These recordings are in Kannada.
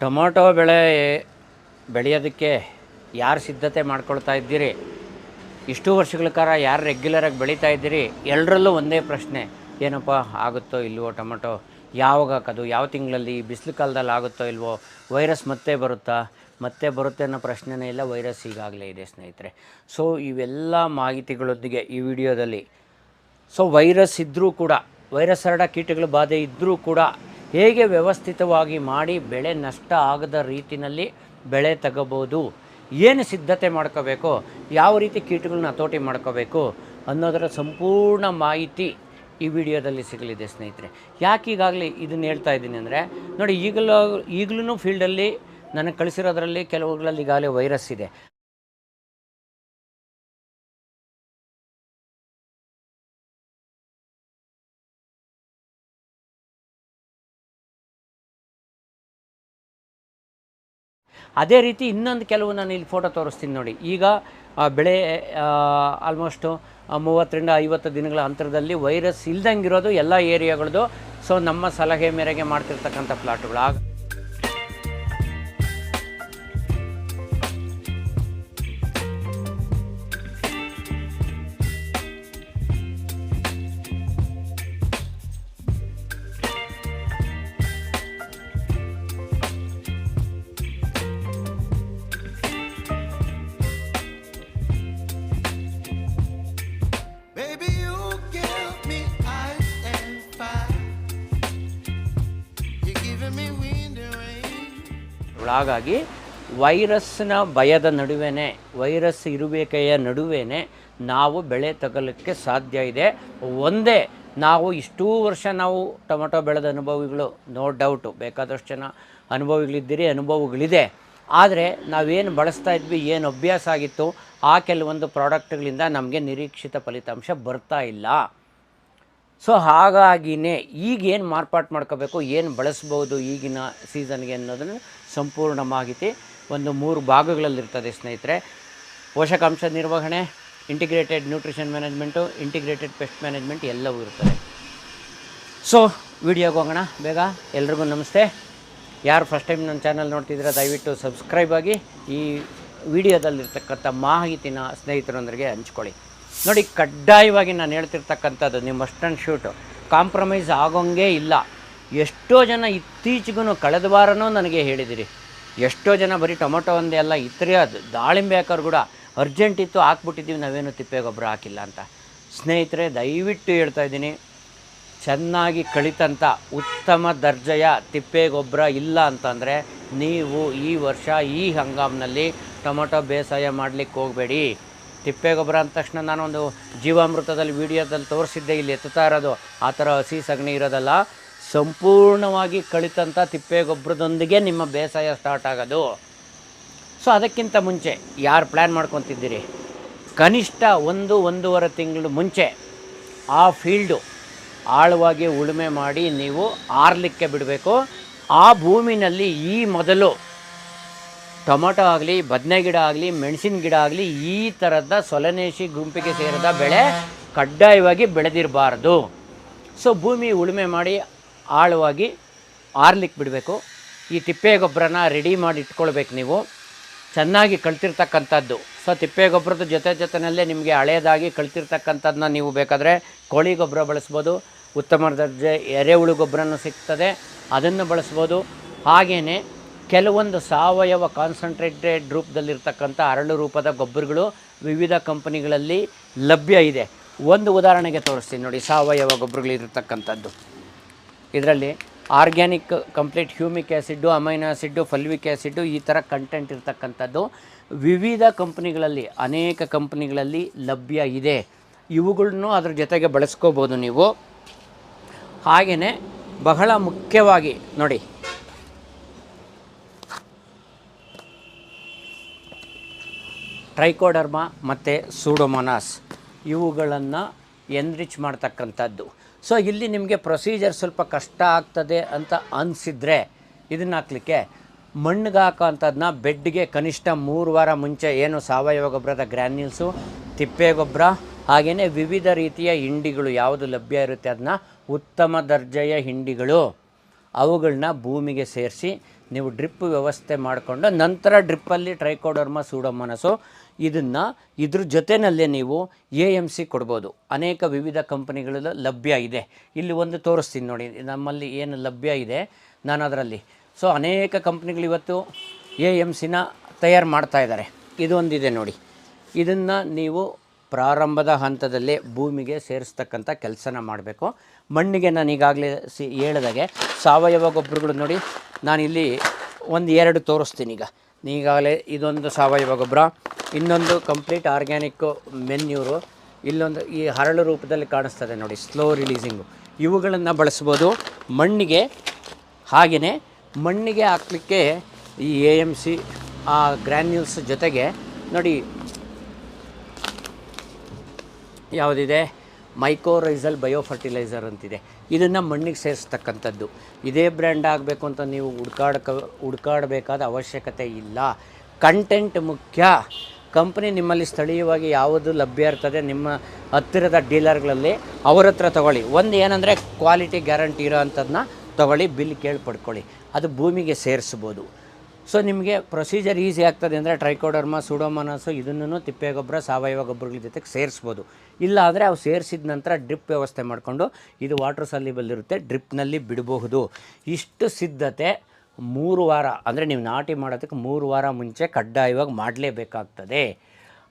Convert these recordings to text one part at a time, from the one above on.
ಟೊಮೊಟೊ ಬೆಳೆ ಬೆಳೆಯೋದಕ್ಕೆ ಯಾರು ಸಿದ್ಧತೆ ಮಾಡ್ಕೊಳ್ತಾ ಇದ್ದೀರಿ? ಇಷ್ಟು ವರ್ಷಗಳ ಕಾಲ ಯಾರು ರೆಗ್ಯುಲರಾಗಿ ಬೆಳೀತಾ ಇದ್ದೀರಿ? ಎಲ್ಲರಲ್ಲೂ ಒಂದೇ ಪ್ರಶ್ನೆ, ಏನಪ್ಪ, ಆಗುತ್ತೋ ಇಲ್ವೋ ಟೊಮೊಟೊ? ಯಾವಾಗ ಹಾಕೋದು? ಯಾವ ತಿಂಗಳಲ್ಲಿ? ಬಿಸಿಲು ಕಾಲದಲ್ಲಿ ಆಗುತ್ತೋ ಇಲ್ವೋ? ವೈರಸ್ ಮತ್ತೆ ಬರುತ್ತಾ? ಮತ್ತೆ ಬರುತ್ತೆ ಅನ್ನೋ ಪ್ರಶ್ನೆನೇ ಇಲ್ಲ, ವೈರಸ್ ಈಗಾಗಲೇ ಇದೆ ಸ್ನೇಹಿತರೆ. ಸೊ ಇವೆಲ್ಲ ಮಾಹಿತಿಗಳೊಂದಿಗೆ ಈ ವಿಡಿಯೋದಲ್ಲಿ. ಸೊ ವೈರಸ್ ಇದ್ದರೂ ಕೂಡ, ವೈರಸ್ ಹರಡ ಕೀಟಗಳ ಬಾಧೆ ಇದ್ದರೂ ಕೂಡ ಹೇಗೆ ವ್ಯವಸ್ಥಿತವಾಗಿ ಮಾಡಿ ಬೆಳೆ ನಷ್ಟ ಆಗದ ರೀತಿಯಲ್ಲಿ ಬೆಳೆ ತಗೋಬೋದು, ಏನು ಸಿದ್ಧತೆ ಮಾಡ್ಕೋಬೇಕು, ಯಾವ ರೀತಿ ಕೀಟಗಳನ್ನ ಹತೋಟಿ ಮಾಡ್ಕೋಬೇಕು ಅನ್ನೋದರ ಸಂಪೂರ್ಣ ಮಾಹಿತಿ ಈ ವಿಡಿಯೋದಲ್ಲಿ ಸಿಗಲಿದೆ ಸ್ನೇಹಿತರೆ. ಯಾಕೆ ಈಗಾಗಲೇ ಇದನ್ನು ಹೇಳ್ತಾ ಇದ್ದೀನಿ ಅಂದರೆ, ನೋಡಿ ಈಗಲೂ ಈಗಲೂ ಫೀಲ್ಡಲ್ಲಿ ನನಗೆ ಕಳಿಸಿರೋದ್ರಲ್ಲಿ ಕೆಲವುಗಳಲ್ಲಿ ಈಗಾಗಲೇ ವೈರಸ್ ಇದೆ. ಅದೇ ರೀತಿ ಇನ್ನೊಂದು ಕೆಲವು ನಾನು ಇಲ್ಲಿ ಫೋಟೋ ತೋರಿಸ್ತೀನಿ ನೋಡಿ. ಈಗ ಬೆಳೆ ಆಲ್ಮೋಸ್ಟು ಮೂವತ್ತರಿಂದ ಐವತ್ತು ದಿನಗಳ ಅಂತರದಲ್ಲಿ ವೈರಸ್ ಇಲ್ದಂಗಿರೋದು ಎಲ್ಲ ಏರಿಯಾಗಳದ್ದು ಸೊ ನಮ್ಮ ಸಲಹೆ ಮೇರೆಗೆ ಮಾಡ್ತಿರ್ತಕ್ಕಂಥ ಪ್ಲಾಟ್ಗಳು ಆಗ ಹಾಗಾಗಿ ವೈರಸ್ನ ಭಯದ ನಡುವೆನೇ, ವೈರಸ್ ಇರುವಿಕೆಯ ನಡುವೆನೇ ನಾವು ಬೆಳೆ ತಗೊಳ್ಳೋಕ್ಕೆ ಸಾಧ್ಯ ಇದೆ. ಒಂದೇ, ನಾವು ಇಷ್ಟೂ ವರ್ಷ ನಾವು ಟೊಮೆಟೊ ಬೆಳೆದ ಅನುಭವಿಗಳು, ನೋ ಡೌಟು, ಬೇಕಾದಷ್ಟು ಜನ ಅನುಭವಿಗಳಿದ್ದೀರಿ, ಅನುಭವಗಳಿದೆ. ಆದರೆ ನಾವೇನು ಬಳಸ್ತಾ ಇದ್ವಿ, ಏನು ಅಭ್ಯಾಸ ಆಗಿತ್ತು, ಆ ಕೆಲವೊಂದು ಪ್ರಾಡಕ್ಟ್ಗಳಿಂದ ನಮಗೆ ನಿರೀಕ್ಷಿತ ಫಲಿತಾಂಶ ಬರ್ತಾ ಇಲ್ಲ. ಸೊ ಹಾಗಾಗಿನೇ ಈಗ ಏನು ಮಾರ್ಪಾಟು ಮಾಡ್ಕೋಬೇಕು, ಏನು ಬಳಸ್ಬೋದು ಈಗಿನ ಸೀಸನ್ಗೆ ಅನ್ನೋದನ್ನು ಸಂಪೂರ್ಣ ಮಾಹಿತಿ ಒಂದು ಮೂರು ಭಾಗಗಳಲ್ಲಿರ್ತದೆ ಸ್ನೇಹಿತರೆ. ಪೋಷಕಾಂಶ ನಿರ್ವಹಣೆ integrated nutrition management integrated pest management ಎಲ್ಲವೂ ಇರ್ತದೆ. ಸೊ ವಿಡಿಯೋಗೆ ಹೋಗೋಣ, ಬೇಗ ಎಲ್ರಿಗೂ ನಮಸ್ತೆ. ಯಾರು ಫಸ್ಟ್ ಟೈಮ್ ನನ್ನ ಚಾನಲ್ ನೋಡ್ತಿದ್ರೆ ದಯವಿಟ್ಟು ಸಬ್ಸ್ಕ್ರೈಬ್ ಆಗಿ ಈ ವಿಡಿಯೋದಲ್ಲಿರ್ತಕ್ಕಂಥ ಮಾಹಿತಿನ ಸ್ನೇಹಿತರೊಂದಿಗೆ ಹಂಚ್ಕೊಳ್ಳಿ. ನೋಡಿ, ಕಡ್ಡಾಯವಾಗಿ ನಾನು ಹೇಳ್ತಿರ್ತಕ್ಕಂಥದ್ದು, ನಿಮ್ಮ ಆ್ಯಂಡ್ ಶೂಟು ಕಾಂಪ್ರಮೈಸ್ ಆಗೋಂಗೇ ಇಲ್ಲ. ಎಷ್ಟೋ ಜನ ಇತ್ತೀಚೆಗೂ ಕಳೆದ ವಾರನೂ ನನಗೆ ಹೇಳಿದಿರಿ. ಎಷ್ಟೋ ಜನ ಬರೀ ಟೊಮೊಟೊ ಒಂದೇ ಅಲ್ಲ, ಇತರೆ ಅದು ದಾಳಿಂಬೆ ಹಾಕೋರು ಕೂಡ ಅರ್ಜೆಂಟ್ ಇತ್ತು, ಹಾಕ್ಬಿಟ್ಟಿದ್ದೀವಿ, ನಾವೇನು ತಿಪ್ಪೆ ಗೊಬ್ಬರ ಹಾಕಿಲ್ಲ ಅಂತ. ಸ್ನೇಹಿತರೆ, ದಯವಿಟ್ಟು ಹೇಳ್ತಾ ಇದ್ದೀನಿ, ಚೆನ್ನಾಗಿ ಕಳಿತಂಥ ಉತ್ತಮ ದರ್ಜೆಯ ತಿಪ್ಪೆ ಗೊಬ್ಬರ ಇಲ್ಲ ಅಂತಂದರೆ ನೀವು ಈ ವರ್ಷ ಈ ಹಂಗಾಮ್ನಲ್ಲಿ ಟೊಮೊಟೊ ಬೇಸಾಯ ಮಾಡಲಿಕ್ಕೆ ಹೋಗಬೇಡಿ. ತಿಪ್ಪೆ ಗೊಬ್ಬರ ಅಂದ ತಕ್ಷಣ ನಾನೊಂದು ಜೀವಾಮೃತದಲ್ಲಿ ವಿಡಿಯೋದಲ್ಲಿ ತೋರಿಸಿದ್ದೆ ಇಲ್ಲಿ ಎತ್ತುತ್ತಾ ಇರೋದು. ಆ ಥರ ಹಸಿ ಸಗಣಿ ಇರೋದಲ್ಲ. ಸಂಪೂರ್ಣವಾಗಿ ಕಳಿತಂಥ ತಿಪ್ಪೆ ಗೊಬ್ಬರದೊಂದಿಗೆ ನಿಮ್ಮ ಬೇಸಾಯ ಸ್ಟಾರ್ಟ್ ಆಗೋದು. ಸೊ ಅದಕ್ಕಿಂತ ಮುಂಚೆ ಯಾರು ಪ್ಲ್ಯಾನ್ ಮಾಡ್ಕೊತಿದ್ದೀರಿ? ಕನಿಷ್ಠ ಒಂದು, ಒಂದೂವರೆ ತಿಂಗಳು ಮುಂಚೆ ಆ ಫೀಲ್ಡು ಆಳವಾಗಿ ಉಳುಮೆ ಮಾಡಿ ನೀವು ಆರಲಿಕ್ಕೆ ಬಿಡಬೇಕು. ಆ ಭೂಮಿನಲ್ಲಿ ಈ ಮೊದಲು ಟೊಮೊಟೊ ಆಗಲಿ, ಬದನೆ ಗಿಡ ಆಗಲಿ, ಮೆಣಸಿನ ಗಿಡ ಆಗಲಿ, ಈ ಥರದ ಸೊಲನೇಶಿ ಗುಂಪಿಗೆ ಸೇರಿದ ಬೆಳೆ ಕಡ್ಡಾಯವಾಗಿ ಬೆಳೆದಿರಬಾರ್ದು. ಸೊ ಭೂಮಿ ಉಳುಮೆ ಮಾಡಿ ಆಳವಾಗಿ ಆರ್ಲಿಕ್ಕೆ ಬಿಡಬೇಕು. ಈ ತಿಪ್ಪೆ ಗೊಬ್ಬರನ ರೆಡಿ ಮಾಡಿ ಇಟ್ಕೊಳ್ಬೇಕು ನೀವು. ಚೆನ್ನಾಗಿ ಕಳ್ತಿರ್ತಕ್ಕಂಥದ್ದು. ಸೊ ತಿಪ್ಪೆ ಗೊಬ್ಬರದ ಜೊತೆ ಜೊತೆಯಲ್ಲೇ ನಿಮಗೆ ಹಳೆಯದಾಗಿ ಕಳ್ತಿರ್ತಕ್ಕಂಥದ್ದನ್ನ ನೀವು ಬೇಕಾದರೆ ಕೋಳಿ ಗೊಬ್ಬರ ಬಳಸ್ಬೋದು. ಉತ್ತಮ ದರ್ಜೆ ಎರೆಹುಳು ಗೊಬ್ಬರನೂ ಸಿಗ್ತದೆ. ಅದನ್ನು ಬಳಸ್ಬೋದು. ಹಾಗೆಯೇ ಕೆಲವೊಂದು ಸಾವಯವ ಕಾನ್ಸಂಟ್ರೇಟೆಡ್ ರೂಪದಲ್ಲಿರ್ತಕ್ಕಂಥ ಅರಳು ರೂಪದ ಗೊಬ್ಬರಗಳು ವಿವಿಧ ಕಂಪನಿಗಳಲ್ಲಿ ಲಭ್ಯ ಇದೆ. ಒಂದು ಉದಾಹರಣೆಗೆ ತೋರಿಸ್ತೀನಿ ನೋಡಿ, ಸಾವಯವ ಗೊಬ್ಬರಗಳಿರ್ತಕ್ಕಂಥದ್ದು. ಇದರಲ್ಲಿ organic, complete humic acid amino acid fulvic acid ಈ ಥರ ಕಂಟೆಂಟ್ ಇರ್ತಕ್ಕಂಥದ್ದು ವಿವಿಧ ಕಂಪ್ನಿಗಳಲ್ಲಿ, ಅನೇಕ ಕಂಪ್ನಿಗಳಲ್ಲಿ ಲಭ್ಯ ಇದೆ. ಇವುಗಳನ್ನು ಅದರ ಜೊತೆಗೆ ಬಳಸ್ಕೋಬೋದು ನೀವು. ಹಾಗೆಯೇ ಬಹಳ ಮುಖ್ಯವಾಗಿ ನೋಡಿ ಟ್ರೈಕೋಡರ್ಮಾ ಮತ್ತು ಸೂಡೋಮೊನಾಸ್, ಇವುಗಳನ್ನು ಎನ್ರಿಚ್ ಮಾಡ್ತಕ್ಕಂಥದ್ದು. ಸೊ ಇಲ್ಲಿ ನಿಮಗೆ ಪ್ರೊಸೀಜರ್ ಸ್ವಲ್ಪ ಕಷ್ಟ ಆಗ್ತದೆ ಅಂತ ಅನಿಸಿದರೆ ಇದನ್ನು ಹಾಕ್ಲಿಕ್ಕೆ ಮಣ್ಣಿಗೆ ಹಾಕೋಂಥದ್ದನ್ನ ಬೆಡ್ಗೆ ಕನಿಷ್ಠ ಮೂರು ವಾರ ಮುಂಚೆ ಏನು ಸಾವಯವ ಗೊಬ್ಬರದ ಗ್ರ್ಯಾನ್ಯೂಲ್ಸು ತಿಪ್ಪೆ ಗೊಬ್ಬರ ಹಾಗೆಯೇ ವಿವಿಧ ರೀತಿಯ ಹಿಂಡಿಗಳು ಯಾವುದು ಲಭ್ಯ ಇರುತ್ತೆ ಅದನ್ನ ಉತ್ತಮ ದರ್ಜೆಯ ಹಿಂಡಿಗಳು ಅವುಗಳನ್ನ ಭೂಮಿಗೆ ಸೇರಿಸಿ ನೀವು ಡ್ರಿಪ್ ವ್ಯವಸ್ಥೆ ಮಾಡಿಕೊಂಡು ನಂತರ ಡ್ರಿಪ್ಪಲ್ಲಿ ಟ್ರೈಕೋಡರ್ಮ, ಸೂಡೋಮನಸು ಇದನ್ನು ಇದ್ರ ಜೊತೆಯಲ್ಲೇ ನೀವು ಎ ಎಂ ಸಿ ಕೊಡ್ಬೋದು. ಅನೇಕ ವಿವಿಧ ಕಂಪನಿಗಳಲ್ಲಿ ಲಭ್ಯ ಇದೆ. ಇಲ್ಲಿ ಒಂದು ತೋರಿಸ್ತೀನಿ ನೋಡಿ, ನಮ್ಮಲ್ಲಿ ಏನು ಲಭ್ಯ ಇದೆ? ನಾನು ಅದರಲ್ಲಿ ಸೊ ಅನೇಕ ಕಂಪ್ನಿಗಳು ಇವತ್ತು ಎ ಎಂ ಸಿನ ತಯಾರು ಮಾಡ್ತಾ ಇದ್ದಾರೆ. ಇದೊಂದಿದೆ ನೋಡಿ. ಇದನ್ನು ನೀವು ಪ್ರಾರಂಭದ ಹಂತದಲ್ಲೇ ಭೂಮಿಗೆ ಸೇರಿಸ್ತಕ್ಕಂಥ ಕೆಲಸನ ಮಾಡಬೇಕು. ಮಣ್ಣಿಗೆ ನಾನು ಈಗಾಗಲೇ ಸಿ ಹೇಳಿದಾಗೆ ಸಾವಯವ ಗೊಬ್ಬರಗಳು ನೋಡಿ, ನಾನಿಲ್ಲಿ ಒಂದು ಎರಡು ತೋರಿಸ್ತೀನಿ ಈಗ. ಈಗಾಗಲೇ ಇದೊಂದು ಸಾವಯವ ಗೊಬ್ಬರ, ಇನ್ನೊಂದು ಕಂಪ್ಲೀಟ್ ಆರ್ಗ್ಯಾನಿಕ್ ಮೆನ್ಯೂರು. ಇಲ್ಲೊಂದು ಈ ಹರಳು ರೂಪದಲ್ಲಿ ಕಾಣಿಸ್ತದೆ ನೋಡಿ ಸ್ಲೋ ರಿಲೀಸಿಂಗು ಇವುಗಳನ್ನು ಬಳಸ್ಬೋದು. ಮಣ್ಣಿಗೆ ಹಾಗೆಯೇ ಮಣ್ಣಿಗೆ ಹಾಕ್ಲಿಕ್ಕೆ ಈ ಎ ಎಂ ಸಿ ಆ ಗ್ರ್ಯಾನ್ಯೂಲ್ಸ್ ಜೊತೆಗೆ ನೋಡಿ, ಯಾವುದಿದೆ? ಮೈಕೋರೈಸಲ್ ಬಯೋ ಫರ್ಟಿಲೈಸರ್ ಅಂತಿದೆ. ಇದನ್ನು ಮಣ್ಣಿಗೆ ಸೇರಿಸ್ತಕ್ಕಂಥದ್ದು. ಇದೇ ಬ್ರ್ಯಾಂಡ್ ಆಗಬೇಕು ಅಂತ ನೀವು ಹುಡ್ಕಾಡ್ಕ, ಹುಡ್ಕಾಡಬೇಕಾದ ಅವಶ್ಯಕತೆ ಇಲ್ಲ. ಕಂಟೆಂಟ್ ಮುಖ್ಯ. ಕಂಪ್ನಿ ನಿಮ್ಮಲ್ಲಿ ಸ್ಥಳೀಯವಾಗಿ ಯಾವುದು ಲಭ್ಯ ಇರ್ತದೆ ನಿಮ್ಮ ಹತ್ತಿರದ ಡೀಲರ್ಗಳಲ್ಲಿ ಅವ್ರ ಹತ್ರ ತೊಗೊಳ್ಳಿ. ಒಂದು ಏನಂದರೆ ಕ್ವಾಲಿಟಿ ಗ್ಯಾರಂಟಿ ಇರೋ ಅಂಥದ್ದನ್ನ ತೊಗೊಳ್ಳಿ ಬಿಲ್ ಕೇಳಿ ಪಡ್ಕೊಳ್ಳಿ ಅದು ಭೂಮಿಗೆ ಸೇರಿಸ್ಬೋದು. ಸೊ ನಿಮಗೆ ಪ್ರೊಸೀಜರ್ ಈಸಿ ಆಗ್ತದೆ ಅಂದರೆ ಟ್ರೈಕೋಡರ್ಮ ಸುಡೋಮನಸು ಇದನ್ನು ತಿಪ್ಪೆ ಗೊಬ್ಬರ, ಸಾವಯವ ಗೊಬ್ಬರಗಳ ಜೊತೆಗೆ ಸೇರಿಸ್ಬೋದು. ಇಲ್ಲ ಅಂದರೆ ಅವು ಸೇರಿಸಿದ ನಂತರ ಡ್ರಿಪ್ ವ್ಯವಸ್ಥೆ ಮಾಡಿಕೊಂಡು ಇದು ವಾಟರ್ ಸಲ್ಲಿಬಲ್ಲಿರುತ್ತೆ ಡ್ರಿಪ್ನಲ್ಲಿ ಬಿಡಬಹುದು. ಇಷ್ಟು ಸಿದ್ಧತೆ ಮೂರು ವಾರ, ಅಂದರೆ ನೀವು ನಾಟಿ ಮಾಡೋದಕ್ಕೆ ಮೂರು ವಾರ ಮುಂಚೆ ಕಡ್ಡಾಯವಾಗಿ ಮಾಡಲೇಬೇಕಾಗ್ತದೆ.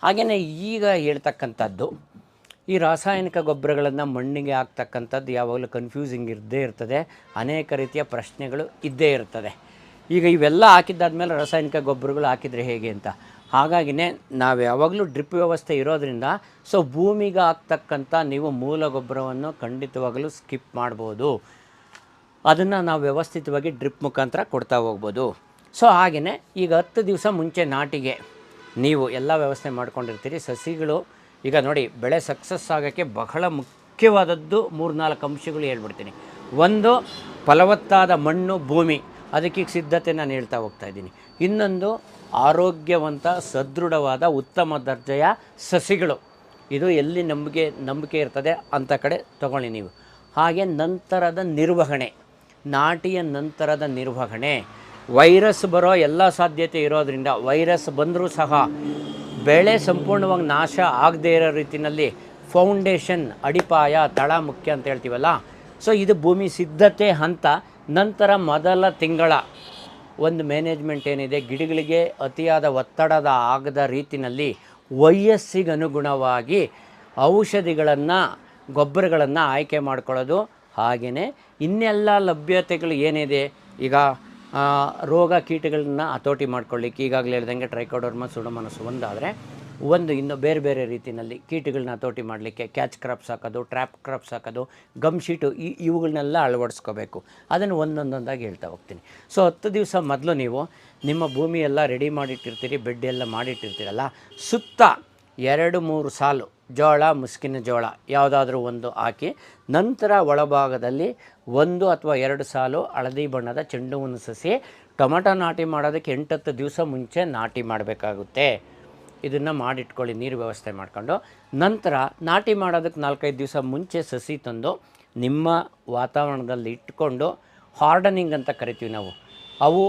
ಹಾಗೆಯೇ ಈಗ ಹೇಳ್ತಕ್ಕಂಥದ್ದು, ಈ ರಾಸಾಯನಿಕ ಗೊಬ್ಬರಗಳನ್ನು ಮಣ್ಣಿಗೆ ಹಾಕ್ತಕ್ಕಂಥದ್ದು ಯಾವಾಗಲೂ ಕನ್ಫ್ಯೂಸಿಂಗ್ ಇದ್ದೇ ಇರ್ತದೆ. ಅನೇಕ ರೀತಿಯ ಪ್ರಶ್ನೆಗಳು ಇದ್ದೇ ಇರ್ತದೆ. ಈಗ ಇವೆಲ್ಲ ಹಾಕಿದ್ದಾದ್ಮೇಲೆ ರಾಸಾಯನಿಕ ಗೊಬ್ಬರಗಳು ಹಾಕಿದರೆ ಹೇಗೆ ಅಂತ? ಹಾಗಾಗಿನೇ ನಾವು ಯಾವಾಗಲೂ ಡ್ರಿಪ್ ವ್ಯವಸ್ಥೆ ಇರೋದ್ರಿಂದ, ಸೊ ಭೂಮಿಗೆ ಹಾಕ್ತಕ್ಕಂಥ ನೀವು ಮೂಲ ಗೊಬ್ಬರವನ್ನು ಖಂಡಿತವಾಗಲೂ ಸ್ಕಿಪ್ ಮಾಡ್ಬೋದು. ಅದನ್ನು ನಾವು ವ್ಯವಸ್ಥಿತವಾಗಿ ಡ್ರಿಪ್ ಮುಖಾಂತರ ಕೊಡ್ತಾ ಹೋಗ್ಬೋದು. ಸೊ ಹಾಗೆಯೇ ಈಗ ಹತ್ತು ದಿವಸ ಮುಂಚೆ ನಾಟಿಗೆ ನೀವು ಎಲ್ಲ ವ್ಯವಸ್ಥೆ ಮಾಡ್ಕೊಂಡಿರ್ತೀರಿ. ಸಸಿಗಳು, ಈಗ ನೋಡಿ ಬೆಳೆ ಸಕ್ಸಸ್ ಆಗೋಕ್ಕೆ ಬಹಳ ಮುಖ್ಯವಾದದ್ದು ಮೂರ್ನಾಲ್ಕು ಅಂಶಗಳು ಹೇಳ್ಬಿಡ್ತೀನಿ. ಒಂದು ಫಲವತ್ತಾದ ಮಣ್ಣು ಭೂಮಿ. ಅದಕ್ಕೀಗ ಸಿದ್ಧತೆ ನಾನು ಹೇಳ್ತಾ ಹೋಗ್ತಾ ಇದ್ದೀನಿ. ಇನ್ನೊಂದು ಆರೋಗ್ಯವಂತ, ಸದೃಢವಾದ, ಉತ್ತಮ ದರ್ಜೆಯ ಸಸಿಗಳು. ಇದು ಎಲ್ಲಿ ನಂಬಿಕೆ ನಂಬಿಕೆ ಇರ್ತದೆ ಅಂಥ ಕಡೆ ತಗೊಳ್ಳಿ ನೀವು. ಹಾಗೆ ನಂತರದ ನಿರ್ವಹಣೆ. ನಾಟಿಯ ನಂತರದ ನಿರ್ವಹಣೆ. ವೈರಸ್ ಬರೋ ಎಲ್ಲ ಸಾಧ್ಯತೆ ಇರೋದರಿಂದ, ವೈರಸ್ ಬಂದರೂ ಸಹ ಬೆಳೆ ಸಂಪೂರ್ಣವಾಗಿ ನಾಶ ಆಗದೇ ಇರೋ ರೀತಿಯಲ್ಲಿ ಫೌಂಡೇಶನ್ ಅಡಿಪಾಯ, ತಳ ಮುಖ್ಯ ಅಂತ ಹೇಳ್ತೀವಲ್ಲ. ಸೊ, ಇದು ಭೂಮಿ ಸಿದ್ಧತೆ ಹಂತ ನಂತರ ಮೊದಲ ತಿಂಗಳ ಒಂದು ಮ್ಯಾನೇಜ್ಮೆಂಟ್ ಏನಿದೆ, ಗಿಡಗಳಿಗೆ ಅತಿಯಾದ ಒತ್ತಡದ ಆಗದ ರೀತಿಯಲ್ಲಿ ವಯಸ್ಸಿಗನುಗುಣವಾಗಿ ಔಷಧಿಗಳನ್ನು, ಗೊಬ್ಬರಗಳನ್ನು ಆಯ್ಕೆ ಮಾಡ್ಕೊಳ್ಳೋದು ಹಾಗೆಯೇ ಇನ್ನೆಲ್ಲ ಲಭ್ಯತೆಗಳು ಏನಿದೆ? ಈಗ ರೋಗ ಕೀಟಗಳನ್ನ ಹತೋಟಿ ಮಾಡ್ಕೊಳ್ಳಿಕ್ಕೆ ಈಗಾಗಲೇ ಹೇಳ್ದಂಗೆ ಟ್ರೈಕೋಡರ್ಮ ಸುಡಮನಸ್ಸು ಒಂದಾದರೆ ಒಂದು ಇನ್ನು ಬೇರೆ ಬೇರೆ ರೀತಿಯಲ್ಲಿ ಕೀಟಗಳನ್ನ ತೋಟಿ ಮಾಡಲಿಕ್ಕೆ ಕ್ಯಾಚ್ ಕ್ರಾಪ್ಸ್ ಹಾಕೋದು ಟ್ರ್ಯಾಪ್ ಕ್ರಾಪ್ಸ್ ಹಾಕೋದು ಗಮ್ ಶೀಟು ಈ ಇವುಗಳನ್ನೆಲ್ಲ ಅಳವಡಿಸ್ಕೋಬೇಕು. ಅದನ್ನು ಒಂದೊಂದೊಂದಾಗಿ ಹೇಳ್ತಾ ಹೋಗ್ತೀನಿ. ಸೊ ಹತ್ತು ದಿವಸ ಮೊದಲು ನೀವು ನಿಮ್ಮ ಭೂಮಿ ಎಲ್ಲ ರೆಡಿ ಮಾಡಿಟ್ಟಿರ್ತೀರಿ ಬೆಡ್ ಎಲ್ಲ ಮಾಡಿಟ್ಟಿರ್ತೀರಲ್ಲ, ಸುತ್ತ ಎರಡು ಮೂರು ಸಾಲು ಜೋಳ, ಮುಸ್ಕಿನ ಜೋಳ ಯಾವುದಾದ್ರೂ ಒಂದು ಹಾಕಿ, ನಂತರ ಒಳಭಾಗದಲ್ಲಿ ಒಂದು ಅಥವಾ ಎರಡು ಸಾಲು ಹಳದಿ ಬಣ್ಣದ ಚೆಂಡು ಹೂವಿನ ಸಸಿ, ಟೊಮೆಟೊ ನಾಟಿ ಮಾಡೋದಕ್ಕೆ ಎಂಟತ್ತು ದಿವಸ ಮುಂಚೆ ನಾಟಿ ಮಾಡಬೇಕಾಗುತ್ತೆ. ಇದನ್ನು ಮಾಡಿಟ್ಕೊಳ್ಳಿ, ನೀರು ವ್ಯವಸ್ಥೆ ಮಾಡಿಕೊಂಡು. ನಂತರ ನಾಟಿ ಮಾಡೋದಕ್ಕೆ ನಾಲ್ಕೈದು ದಿವಸ ಮುಂಚೆ ಸಸಿ ತಂದು ನಿಮ್ಮ ವಾತಾವರಣದಲ್ಲಿ ಇಟ್ಕೊಂಡು ಹಾರ್ಡನಿಂಗ್ ಅಂತ ಕರಿತೀವಿ ನಾವು. ಅವು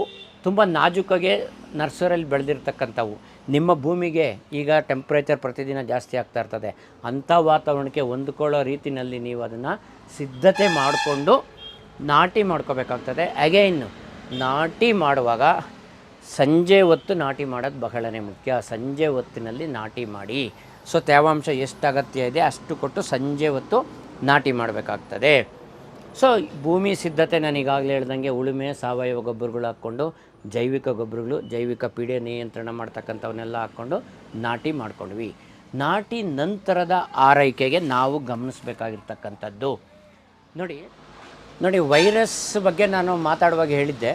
ತುಂಬ ನಾಜೂಕಾಗೆ ನರ್ಸರಿಯಲ್ಲಿ ಬೆಳೆದಿರ್ತಕ್ಕಂಥವು. ನಿಮ್ಮ ಭೂಮಿಗೆ ಈಗ ಟೆಂಪ್ರೇಚರ್ ಪ್ರತಿದಿನ ಜಾಸ್ತಿ ಆಗ್ತಾ ಇರ್ತದೆ. ಅಂಥ ವಾತಾವರಣಕ್ಕೆ ಹೊಂದ್ಕೊಳ್ಳೋ ರೀತಿಯಲ್ಲಿ ನೀವು ಅದನ್ನು ಸಿದ್ಧತೆ ಮಾಡಿಕೊಂಡು ನಾಟಿ ಮಾಡ್ಕೋಬೇಕಾಗ್ತದೆ. ಅಗೈನ್ ನಾಟಿ ಮಾಡುವಾಗ ಸಂಜೆ ಹೊತ್ತು ನಾಟಿ ಮಾಡೋದು ಬಹಳನೇ ಮುಖ್ಯ. ಸಂಜೆ ಹೊತ್ತಿನಲ್ಲಿ ನಾಟಿ ಮಾಡಿ. ಸೊ ತೇವಾಂಶ ಎಷ್ಟು ಅಗತ್ಯ ಇದೆ ಅಷ್ಟು ಕೊಟ್ಟು ಸಂಜೆ ಹೊತ್ತು ನಾಟಿ ಮಾಡಬೇಕಾಗ್ತದೆ. ಸೊ ಭೂಮಿ ಸಿದ್ಧತೆ ನಾನು ಈಗಾಗಲೇ ಹೇಳ್ದಂಗೆ ಉಳುಮೆ, ಸಾವಯವ ಗೊಬ್ಬರಗಳು ಹಾಕ್ಕೊಂಡು, ಜೈವಿಕ ಗೊಬ್ಬರಗಳು, ಜೈವಿಕ ಪೀಡೆ ನಿಯಂತ್ರಣ ಮಾಡ್ತಕ್ಕಂಥವನ್ನೆಲ್ಲ ಹಾಕ್ಕೊಂಡು ನಾಟಿ ಮಾಡ್ಕೊಂಡ್ವಿ. ನಾಟಿ ನಂತರದ ಆರೈಕೆಗೆ ನಾವು ಗಮನಿಸಬೇಕಾಗಿರ್ತಕ್ಕಂಥದ್ದು. ನೋಡಿ ನೋಡಿ, ವೈರಸ್ ಬಗ್ಗೆ ನಾನು ಮಾತಾಡುವಾಗ ಹೇಳಿದ್ದೆ.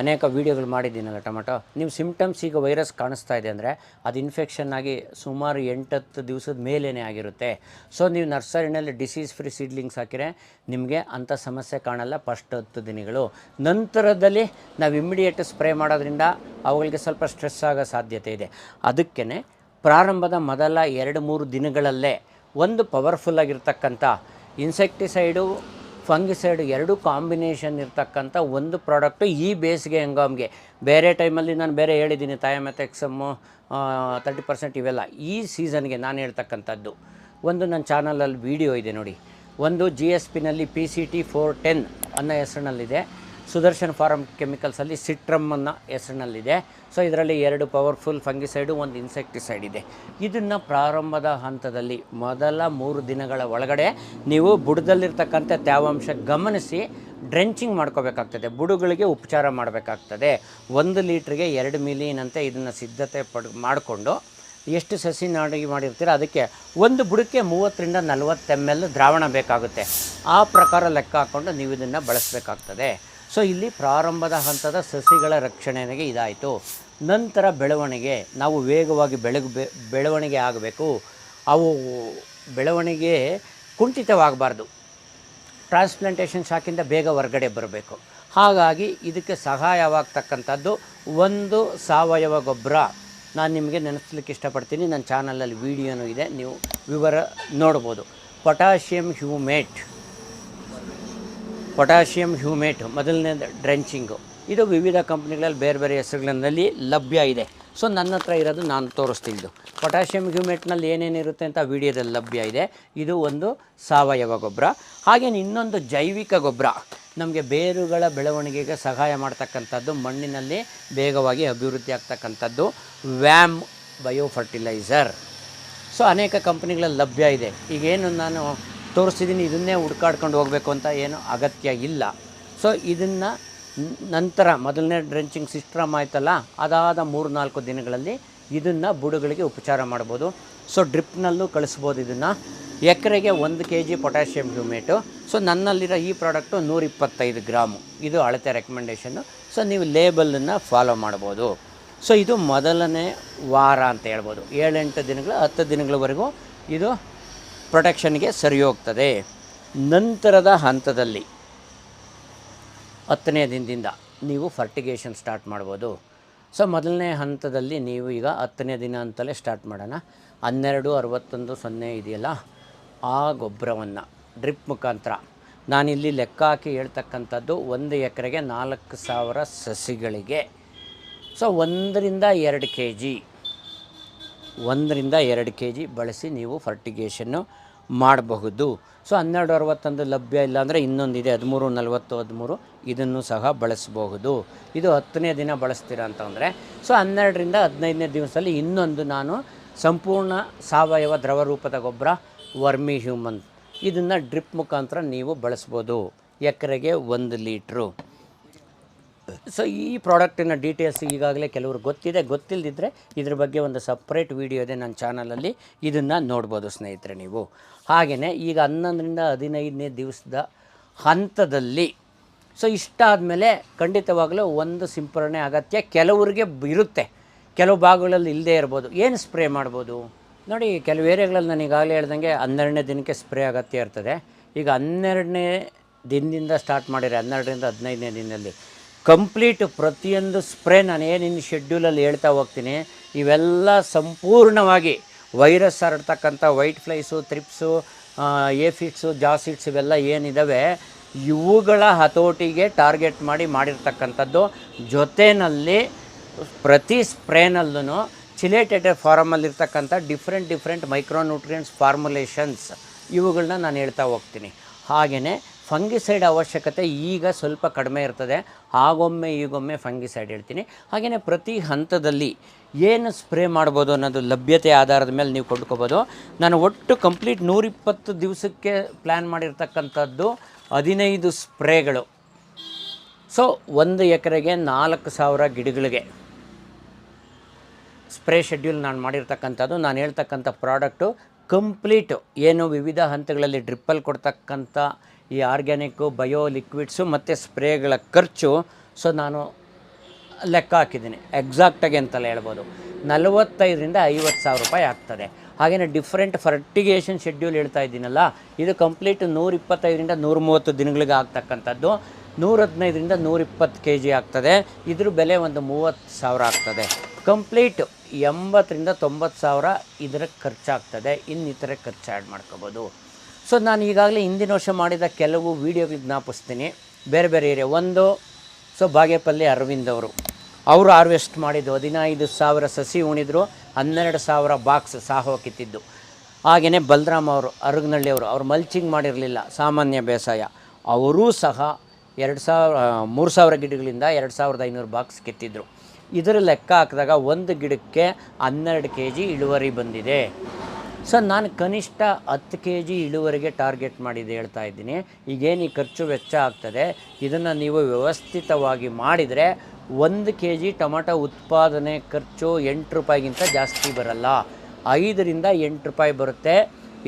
ಅನೇಕ ವೀಡಿಯೋಗಳು ಮಾಡಿದ್ದೀನಲ್ಲ ಟೊಮೆಟೊ. ನೀವು ಸಿಮ್ಟಮ್ಸ್ ಈಗ ವೈರಸ್ ಕಾಣಿಸ್ತಾ ಇದೆ ಅಂದರೆ ಅದು ಇನ್ಫೆಕ್ಷನ್ ಆಗಿ ಸುಮಾರು ಎಂಟತ್ತು ದಿವಸದ ಮೇಲೇ ಆಗಿರುತ್ತೆ. ಸೊ ನೀವು ನರ್ಸರಿನಲ್ಲಿ ಡಿಸೀಸ್ ಫ್ರೀ ಸೀಡ್ಲಿಂಗ್ಸ್ ಹಾಕಿದ್ರೆ ನಿಮಗೆ ಅಂಥ ಸಮಸ್ಯೆ ಕಾಣಲ್ಲ ಫಸ್ಟ್ ಹತ್ತು ದಿನಗಳು. ನಂತರದಲ್ಲಿ ನಾವು ಇಮ್ಮಿಡಿಯೇಟ್ ಸ್ಪ್ರೇ ಮಾಡೋದ್ರಿಂದ ಅವುಗಳಿಗೆ ಸ್ವಲ್ಪ ಸ್ಟ್ರೆಸ್ ಆಗೋ ಸಾಧ್ಯತೆ ಇದೆ. ಅದಕ್ಕೇ ಪ್ರಾರಂಭದ ಮೊದಲ ಎರಡು ಮೂರು ದಿನಗಳಲ್ಲೇ ಒಂದು ಪವರ್ಫುಲ್ ಆಗಿರ್ತಕ್ಕಂಥ ಇನ್ಸೆಕ್ಟಿಸೈಡು ಫಂಗಿಸೈಡ್ ಎರಡು ಕಾಂಬಿನೇಷನ್ ಇರ್ತಕ್ಕಂಥ ಒಂದು ಪ್ರಾಡಕ್ಟು ಈ ಬೇಸಿಗೆ ಹೆಂಗಾಮ್ಗೆ. ಬೇರೆ ಟೈಮಲ್ಲಿ ನಾನು ಬೇರೆ ಹೇಳಿದ್ದೀನಿ ಥಯಾಮೆಥೆಕ್ಸಮ್ಮು ತರ್ಟಿ ಪರ್ಸೆಂಟ್ ಇವೆಲ್ಲ. ಈ ಸೀಸನ್ಗೆ ನಾನು ಹೇಳ್ತಕ್ಕಂಥದ್ದು. ಒಂದು ನನ್ನ ಚಾನಲಲ್ಲಿ ವೀಡಿಯೋ ಇದೆ ನೋಡಿ. ಒಂದು G S ಪಿನಲ್ಲಿ P C T four ten ಅನ್ನೋ ಹೆಸರಿನಲ್ಲಿದೆ. ಸುದರ್ಶನ್ ಫಾರ್ಮ್ ಕೆಮಿಕಲ್ಸಲ್ಲಿ ಸಿಟ್ರಮ್ ಅನ್ನೋ ಹೆಸರಿನಲ್ಲಿದೆ. ಸೊ, ಇದರಲ್ಲಿ ಎರಡು ಪವರ್ಫುಲ್ ಫಂಗಿಸೈಡು, ಒಂದು ಇನ್ಸೆಕ್ಟಿಸೈಡ್ ಇದೆ. ಇದನ್ನು ಪ್ರಾರಂಭದ ಹಂತದಲ್ಲಿ ಮೊದಲ ಮೂರು ದಿನಗಳ ಒಳಗಡೆ ನೀವು ಬುಡದಲ್ಲಿರ್ತಕ್ಕಂಥ ತ್ಯಾವಾಂಶ ಗಮನಿಸಿ ಡ್ರೆಂಚಿಂಗ್ ಮಾಡ್ಕೋಬೇಕಾಗ್ತದೆ. ಬುಡುಗಳಿಗೆ ಉಪಚಾರ ಮಾಡಬೇಕಾಗ್ತದೆ. ಒಂದು ಲೀಟ್ರಿಗೆ ಎರಡು ಮಿಲಿನಂತೆ ಇದನ್ನು ಸಿದ್ಧತೆ ಪಡ್, ಮಾಡಿಕೊಂಡು ಎಷ್ಟು ಸಸಿ ನಾಡಿ ಮಾಡಿರ್ತೀರ ಅದಕ್ಕೆ ಒಂದು ಬುಡಕ್ಕೆ ಮೂವತ್ತರಿಂದ ನಲವತ್ತು ಎಂ ಎಲ್ ದ್ರಾವಣ ಬೇಕಾಗುತ್ತೆ. ಆ ಪ್ರಕಾರ ಲೆಕ್ಕ ಹಾಕ್ಕೊಂಡು ನೀವು ಇದನ್ನು ಬಳಸಬೇಕಾಗ್ತದೆ. ಸೊ ಇಲ್ಲಿ ಪ್ರಾರಂಭದ ಹಂತದ ಸಸಿಗಳ ರಕ್ಷಣೆಗೆ ಇದಾಯಿತು. ನಂತರ ಬೆಳವಣಿಗೆ, ನಾವು ವೇಗವಾಗಿ ಬೆಳಗ್ ಬೆಳವಣಿಗೆ ಆಗಬೇಕು. ಅವು ಬೆಳವಣಿಗೆ ಕುಂಠಿತವಾಗಬಾರ್ದು. ಟ್ರಾನ್ಸ್ಪ್ಲಾಂಟೇಷನ್ ಶಾಕಿಂದ ಬೇಗ ಹೊರಗಡೆ ಬರಬೇಕು. ಹಾಗಾಗಿ ಇದಕ್ಕೆ ಸಹಾಯವಾಗ್ತಕ್ಕಂಥದ್ದು ಒಂದು ಸಾವಯವ ಗೊಬ್ಬರ. ನಾನು ನಿಮಗೆ ನೆನೆಸ್ಲಿಕ್ಕೆ ಇಷ್ಟಪಡ್ತೀನಿ. ನನ್ನ ಚಾನಲಲ್ಲಿ ವೀಡಿಯೋನೂ ಇದೆ. ನೀವು ವಿವರ ನೋಡ್ಬೋದು. ಪೊಟ್ಯಾಷಿಯಮ್ ಹ್ಯೂಮೇಟ್. ಪೊಟ್ಯಾಷಿಯಂ ಹ್ಯೂಮೇಟ್ ಮೊದಲನೇ ಡ್ರೆಂಚಿಂಗು. ಇದು ವಿವಿಧ ಕಂಪ್ನಿಗಳಲ್ಲಿ ಬೇರೆ ಬೇರೆ ಹೆಸರುಗಳಲ್ಲಿ ಲಭ್ಯ ಇದೆ. ಸೊ ನನ್ನ ಹತ್ರ ಇರೋದು ನಾನು ತೋರಿಸ್ತಿದ್ದು. ಪೊಟ್ಯಾಷಿಯಂ ಹ್ಯೂಮೇಟ್ನಲ್ಲಿ ಏನೇನಿರುತ್ತೆ ಅಂತ ವಿಡಿಯೋದಲ್ಲಿ ಲಭ್ಯ ಇದೆ. ಇದು ಒಂದು ಸಾವಯವ ಗೊಬ್ಬರ. ಹಾಗೇನು ಇನ್ನೊಂದು ಜೈವಿಕ ಗೊಬ್ಬರ. ನಮಗೆ ಬೇರುಗಳ ಬೆಳವಣಿಗೆಗೆ ಸಹಾಯ ಮಾಡ್ತಕ್ಕಂಥದ್ದು, ಮಣ್ಣಿನಲ್ಲಿ ಬೇಗವಾಗಿ ಅಭಿವೃದ್ಧಿ ಆಗ್ತಕ್ಕಂಥದ್ದು, ವ್ಯಾಮ್ ಬಯೋ ಫರ್ಟಿಲೈಸರ್ ಸೊ ಅನೇಕ ಕಂಪ್ನಿಗಳಲ್ಲಿ ಲಭ್ಯ ಇದೆ. ಈಗೇನು ನಾನು ತೋರಿಸ್ತಿದ್ದೀನಿ ಇದನ್ನೇ ಹುಡ್ಕಾಡ್ಕೊಂಡು ಹೋಗಬೇಕು ಅಂತ ಏನು ಅಗತ್ಯ ಇಲ್ಲ. ಸೊ ಇದನ್ನು ನಂತರ ಮೊದಲನೇ ಡ್ರೆಂಚಿಂಗ್ ಸಿಸ್ಟಮ್ ಆಯ್ತಲ್ಲ, ಅದಾದ ಮೂರು ನಾಲ್ಕು ದಿನಗಳಲ್ಲಿ ಇದನ್ನು ಬುಡುಗಳಿಗೆ ಉಪಚಾರ ಮಾಡ್ಬೋದು. ಸೊ ಡ್ರಿಪ್ನಲ್ಲೂ ಕಳಿಸ್ಬೋದು ಇದನ್ನು. ಎಕರೆಗೆ ಒಂದು K G potassium humate. So ನನ್ನಲ್ಲಿರೋ ಈ ಪ್ರಾಡಕ್ಟು ನೂರಿಪ್ಪತ್ತೈದು ಗ್ರಾಮು. ಇದು ಅಳತೆ ರೆಕಮೆಂಡೇಷನ್ನು. ಸೊ ನೀವು ಲೇಬಲನ್ನು ಫಾಲೋ ಮಾಡ್ಬೋದು. ಸೊ ಇದು ಮೊದಲನೇ ವಾರ ಅಂತ ಹೇಳ್ಬೋದು. ಏಳೆಂಟು ದಿನಗಳು, ಹತ್ತು ದಿನಗಳವರೆಗೂ ಇದು ಪ್ರೊಟೆಕ್ಷನ್ಗೆ ಸರಿ ಹೋಗ್ತದೆ. ನಂತರದ ಹಂತದಲ್ಲಿ, ಹತ್ತನೇ ದಿನದಿಂದ ನೀವು ಫರ್ಟಿಗೇಷನ್ ಸ್ಟಾರ್ಟ್ ಮಾಡ್ಬೋದು. ಸೊ ಮೊದಲನೇ ಹಂತದಲ್ಲಿ ನೀವು ಈಗ ಹತ್ತನೇ ದಿನ ಅಂತಲೇ ಸ್ಟಾರ್ಟ್ ಮಾಡೋಣ. ಹನ್ನೆರಡು, ಅರವತ್ತೊಂದು, ಸೊನ್ನೆ ಇದೆಯಲ್ಲ, ಆ ಗೊಬ್ಬರವನ್ನು ಡ್ರಿಪ್ ಮುಖಾಂತರ. ನಾನಿಲ್ಲಿ ಲೆಕ್ಕ ಹಾಕಿ ಹೇಳ್ತಕ್ಕಂಥದ್ದು ಒಂದು ಎಕರೆಗೆ ನಾಲ್ಕು ಸಾವಿರ ಸಸಿಗಳಿಗೆ. ಸೊ ಒಂದರಿಂದ ಎರಡು ಕೆ ಜಿ ಒಂದರಿಂದ ಎರಡು ಕೆ ಜಿ ಬಳಸಿ ನೀವು ಫರ್ಟಿಗೇಷನ್ನು ಮಾಡಬಹುದು. ಸೊ ಹನ್ನೆರಡು ಅರವತ್ತೊಂದು ಲಭ್ಯ ಇಲ್ಲ ಅಂದರೆ ಇನ್ನೊಂದಿದೆ, ಹದಿಮೂರು, ನಲವತ್ತು, ಹದಿಮೂರು, ಇದನ್ನು ಸಹ ಬಳಸಬಹುದು. ಇದು ಹತ್ತನೇ ದಿನ ಬಳಸ್ತೀರಾ ಅಂತಂದರೆ ಸೊ ಹನ್ನೆರಡರಿಂದ ಹದಿನೈದನೇ ದಿವಸದಲ್ಲಿ ಇನ್ನೊಂದು ನಾನು ಸಂಪೂರ್ಣ ಸಾವಯವ ದ್ರವ ರೂಪದ ಗೊಬ್ಬರ, ವರ್ಮಿ ಹ್ಯೂಮನ್. ಇದನ್ನು ಡ್ರಿಪ್ ಮುಖಾಂತರ ನೀವು ಬಳಸ್ಬೋದು. ಎಕರೆಗೆ ಒಂದು ಲೀಟ್ರು. ಸೊ ಈ ಪ್ರಾಡಕ್ಟಿನ ಡೀಟೇಲ್ಸ್ ಈಗಾಗಲೇ ಕೆಲವರು ಗೊತ್ತಿದೆ. ಗೊತ್ತಿಲ್ಲದಿದ್ದರೆ ಇದ್ರ ಬಗ್ಗೆ ಒಂದು ಸಪ್ರೇಟ್ ವಿಡಿಯೋ ಇದೆ ನನ್ನ ಚಾನಲಲ್ಲಿ ಇದನ್ನು ನೋಡ್ಬೋದು ಸ್ನೇಹಿತರೆ ನೀವು. ಹಾಗೆಯೇ ಈಗ ಹನ್ನೊಂದರಿಂದ ಹದಿನೈದನೇ ದಿವಸದ ಹಂತದಲ್ಲಿ ಸೊ ಇಷ್ಟಾದಮೇಲೆ ಖಂಡಿತವಾಗಲೂ ಒಂದು ಸಿಂಪರಣೆ ಅಗತ್ಯ ಕೆಲವರಿಗೆ ಇರುತ್ತೆ. ಕೆಲವು ಭಾಗಗಳಲ್ಲಿ ಇಲ್ಲದೇ ಇರ್ಬೋದು. ಏನು ಸ್ಪ್ರೇ ಮಾಡ್ಬೋದು? ನೋಡಿ, ಕೆಲವು ಏರಿಯಾಗಳಲ್ಲಿ ನಾನು ಈಗಾಗಲೇ ಹೇಳ್ದಂಗೆ ಹನ್ನೆರಡನೇ ದಿನಕ್ಕೆ ಸ್ಪ್ರೇ ಅಗತ್ಯ ಇರ್ತದೆ. ಈಗ ಹನ್ನೆರಡನೇ ದಿನದಿಂದ ಸ್ಟಾರ್ಟ್ ಮಾಡಿರಿ ಹನ್ನೆರಡರಿಂದ ಹದಿನೈದನೇ ದಿನದಲ್ಲಿ ಕಂಪ್ಲೀಟ್ ಪ್ರತಿಯೊಂದು ಸ್ಪ್ರೇ ನಾನು ಏನಿನ್ನು ಶೆಡ್ಯೂಲಲ್ಲಿ ಹೇಳ್ತಾ ಹೋಗ್ತೀನಿ. ಇವೆಲ್ಲ ಸಂಪೂರ್ಣವಾಗಿ virus ಹರಡ್ತಕ್ಕಂಥ white flies thrips aphids jassids ಇವೆಲ್ಲ ಏನಿದ್ದಾವೆ ಇವುಗಳ ಹತೋಟಿಗೆ ಟಾರ್ಗೆಟ್ ಮಾಡಿ ಮಾಡಿರ್ತಕ್ಕಂಥದ್ದು. ಜೊತೆಯಲ್ಲಿ ಪ್ರತಿ ಸ್ಪ್ರೇನಲ್ಲೂ ಚಿಲೇಟೆಡ್ ಫಾರಮಲ್ಲಿರ್ತಕ್ಕಂಥ ಡಿಫ್ರೆಂಟ್ ಡಿಫ್ರೆಂಟ್ ಮೈಕ್ರೋನ್ಯೂಟ್ರಿಯೆಂಟ್ಸ್ ಫಾರ್ಮುಲೇಷನ್ಸ್ ಇವುಗಳನ್ನ ನಾನು ಹೇಳ್ತಾ ಹೋಗ್ತೀನಿ. ಹಾಗೆಯೇ ಫಂಗಿಸೈಡ್ ಅವಶ್ಯಕತೆ ಈಗ ಸ್ವಲ್ಪ ಕಡಿಮೆ ಇರ್ತದೆ. ಆಗೊಮ್ಮೆ ಈಗೊಮ್ಮೆ ಫಂಗಿಸೈಡ್ ಹೇಳ್ತೀನಿ. ಹಾಗೆಯೇ ಪ್ರತಿ ಹಂತದಲ್ಲಿ ಏನು ಸ್ಪ್ರೇ ಮಾಡ್ಬೋದು ಅನ್ನೋದು ಲಭ್ಯತೆ ಆಧಾರದ ಮೇಲೆ ನೀವು ಕೊಟ್ಕೋಬೋದು ನಾನು ಒಟ್ಟು ಕಂಪ್ಲೀಟ್ ನೂರಿಪ್ಪತ್ತು ದಿವಸಕ್ಕೆ ಪ್ಲ್ಯಾನ್ ಮಾಡಿರ್ತಕ್ಕಂಥದ್ದು ಹದಿನೈದು ಸ್ಪ್ರೇಗಳು. ಸೊ, ಒಂದು ಎಕರೆಗೆ ನಾಲ್ಕು ಸಾವಿರ ಗಿಡಗಳಿಗೆ ಸ್ಪ್ರೇ ಶೆಡ್ಯೂಲ್ ನಾನು ಮಾಡಿರ್ತಕ್ಕಂಥದ್ದು. ನಾನು ಹೇಳ್ತಕ್ಕಂಥ ಪ್ರಾಡಕ್ಟು ಕಂಪ್ಲೀಟು. ಏನು ವಿವಿಧ ಹಂತಗಳಲ್ಲಿ ಡ್ರಿಪ್ಪಲ್ಲಿ ಕೊಡ್ತಕ್ಕಂಥ ಈ ಆರ್ಗ್ಯಾನಿಕ್ಕು, ಬಯೋ ಲಿಕ್ವಿಡ್ಸು ಮತ್ತು ಸ್ಪ್ರೇಗಳ ಖರ್ಚು, ಸೊ ನಾನು ಲೆಕ್ಕ ಹಾಕಿದ್ದೀನಿ. ಎಕ್ಸಾಕ್ಟಾಗಿ ಅಂತಲೇ ಹೇಳ್ಬೋದು. ನಲವತ್ತೈದರಿಂದ ಐವತ್ತು ಸಾವಿರ ರೂಪಾಯಿ ಆಗ್ತದೆ. ಹಾಗೆಯೇ ಡಿಫ್ರೆಂಟ್ ಫರ್ಟಿಗೇಷನ್ ಶೆಡ್ಯೂಲ್ ಹೇಳ್ತಾ ಇದ್ದೀನಲ್ಲ, ಇದು ಕಂಪ್ಲೀಟ್ ನೂರಿಪ್ಪತ್ತೈದರಿಂದ ನೂರ ಮೂವತ್ತು ದಿನಗಳಿಗೆ ಆಗ್ತಕ್ಕಂಥದ್ದು. ನೂರ ಹದಿನೈದರಿಂದ ನೂರಿಪ್ಪತ್ತು ಕೆ ಜಿ ಆಗ್ತದೆ. ಇದ್ರ ಬೆಲೆ ಒಂದು ಮೂವತ್ತು ಸಾವಿರ ಆಗ್ತದೆ. ಕಂಪ್ಲೀಟ್ ಎಂಬತ್ತರಿಂದ ತೊಂಬತ್ತು ಸಾವಿರ ಇದರ ಖರ್ಚಾಗ್ತದೆ. ಇನ್ನಿತರೆ ಖರ್ಚು ಆ್ಯಡ್ ಮಾಡ್ಕೋಬೋದು. ಸೊ ನಾನು ಈಗಾಗಲೇ ಹಿಂದಿನ ವರ್ಷ ಮಾಡಿದ ಕೆಲವು ವೀಡಿಯೋಗಳು ಜ್ಞಾಪಿಸ್ತೀನಿ. ಬೇರೆ ಬೇರೆ ಏರಿಯಾ. ಒಂದು, ಸೊ, ಬಾಗೇಪಲ್ಲಿ ಅರವಿಂದ್ ಅವರು. ಅವರು ಹಾರ್ವೆಸ್ಟ್ ಮಾಡಿದ್ದು ಹದಿನೈದು ಸಾವಿರ ಸಸಿ ಉಣಿದ್ರು, ಹನ್ನೆರಡು ಸಾವಿರ ಬಾಕ್ಸ್ ಸಾಹೋ ಕಿತ್ತಿದ್ದು ಹಾಗೆಯೇ ಬಲರಾಮ್ ಅವರು ಅರಗನಹಳ್ಳಿ ಅವರು ಅವರು ಮಲ್ಚಿಂಗ್ ಮಾಡಿರಲಿಲ್ಲ, ಸಾಮಾನ್ಯ ಬೇಸಾಯ. ಅವರೂ ಸಹ ಎರಡು ಸಾವಿರ ಮೂರು ಸಾವಿರ ಗಿಡಗಳಿಂದ ಎರಡು ಸಾವಿರದ ಐನೂರು ಬಾಕ್ಸ್ ಕಿತ್ತಿದ್ರು. ಇದರ ಲೆಕ್ಕ ಹಾಕಿದಾಗ ಒಂದು ಗಿಡಕ್ಕೆ ಹನ್ನೆರಡು ಕೆ ಜಿ ಇಳುವರಿ ಬಂದಿದೆ. ಸೊ ನಾನು ಕನಿಷ್ಠ ಹತ್ತು ಕೆ ಜಿ ಇಳುವರಿಗೆ ಟಾರ್ಗೆಟ್ ಮಾಡಿದೆ ಹೇಳ್ತಾ ಇದ್ದೀನಿ. ಈಗೇನು ಈ ಖರ್ಚು ವೆಚ್ಚ ಆಗ್ತದೆ. ಇದನ್ನು ನೀವು ವ್ಯವಸ್ಥಿತವಾಗಿ ಮಾಡಿದರೆ ಒಂದು ಕೆ ಜಿ ಟೊಮಾಟೊ ಉತ್ಪಾದನೆ ಖರ್ಚು ಎಂಟು ರೂಪಾಯಿಗಿಂತ ಜಾಸ್ತಿ ಬರಲ್ಲ. ಐದರಿಂದ ಎಂಟು ರೂಪಾಯಿ ಬರುತ್ತೆ.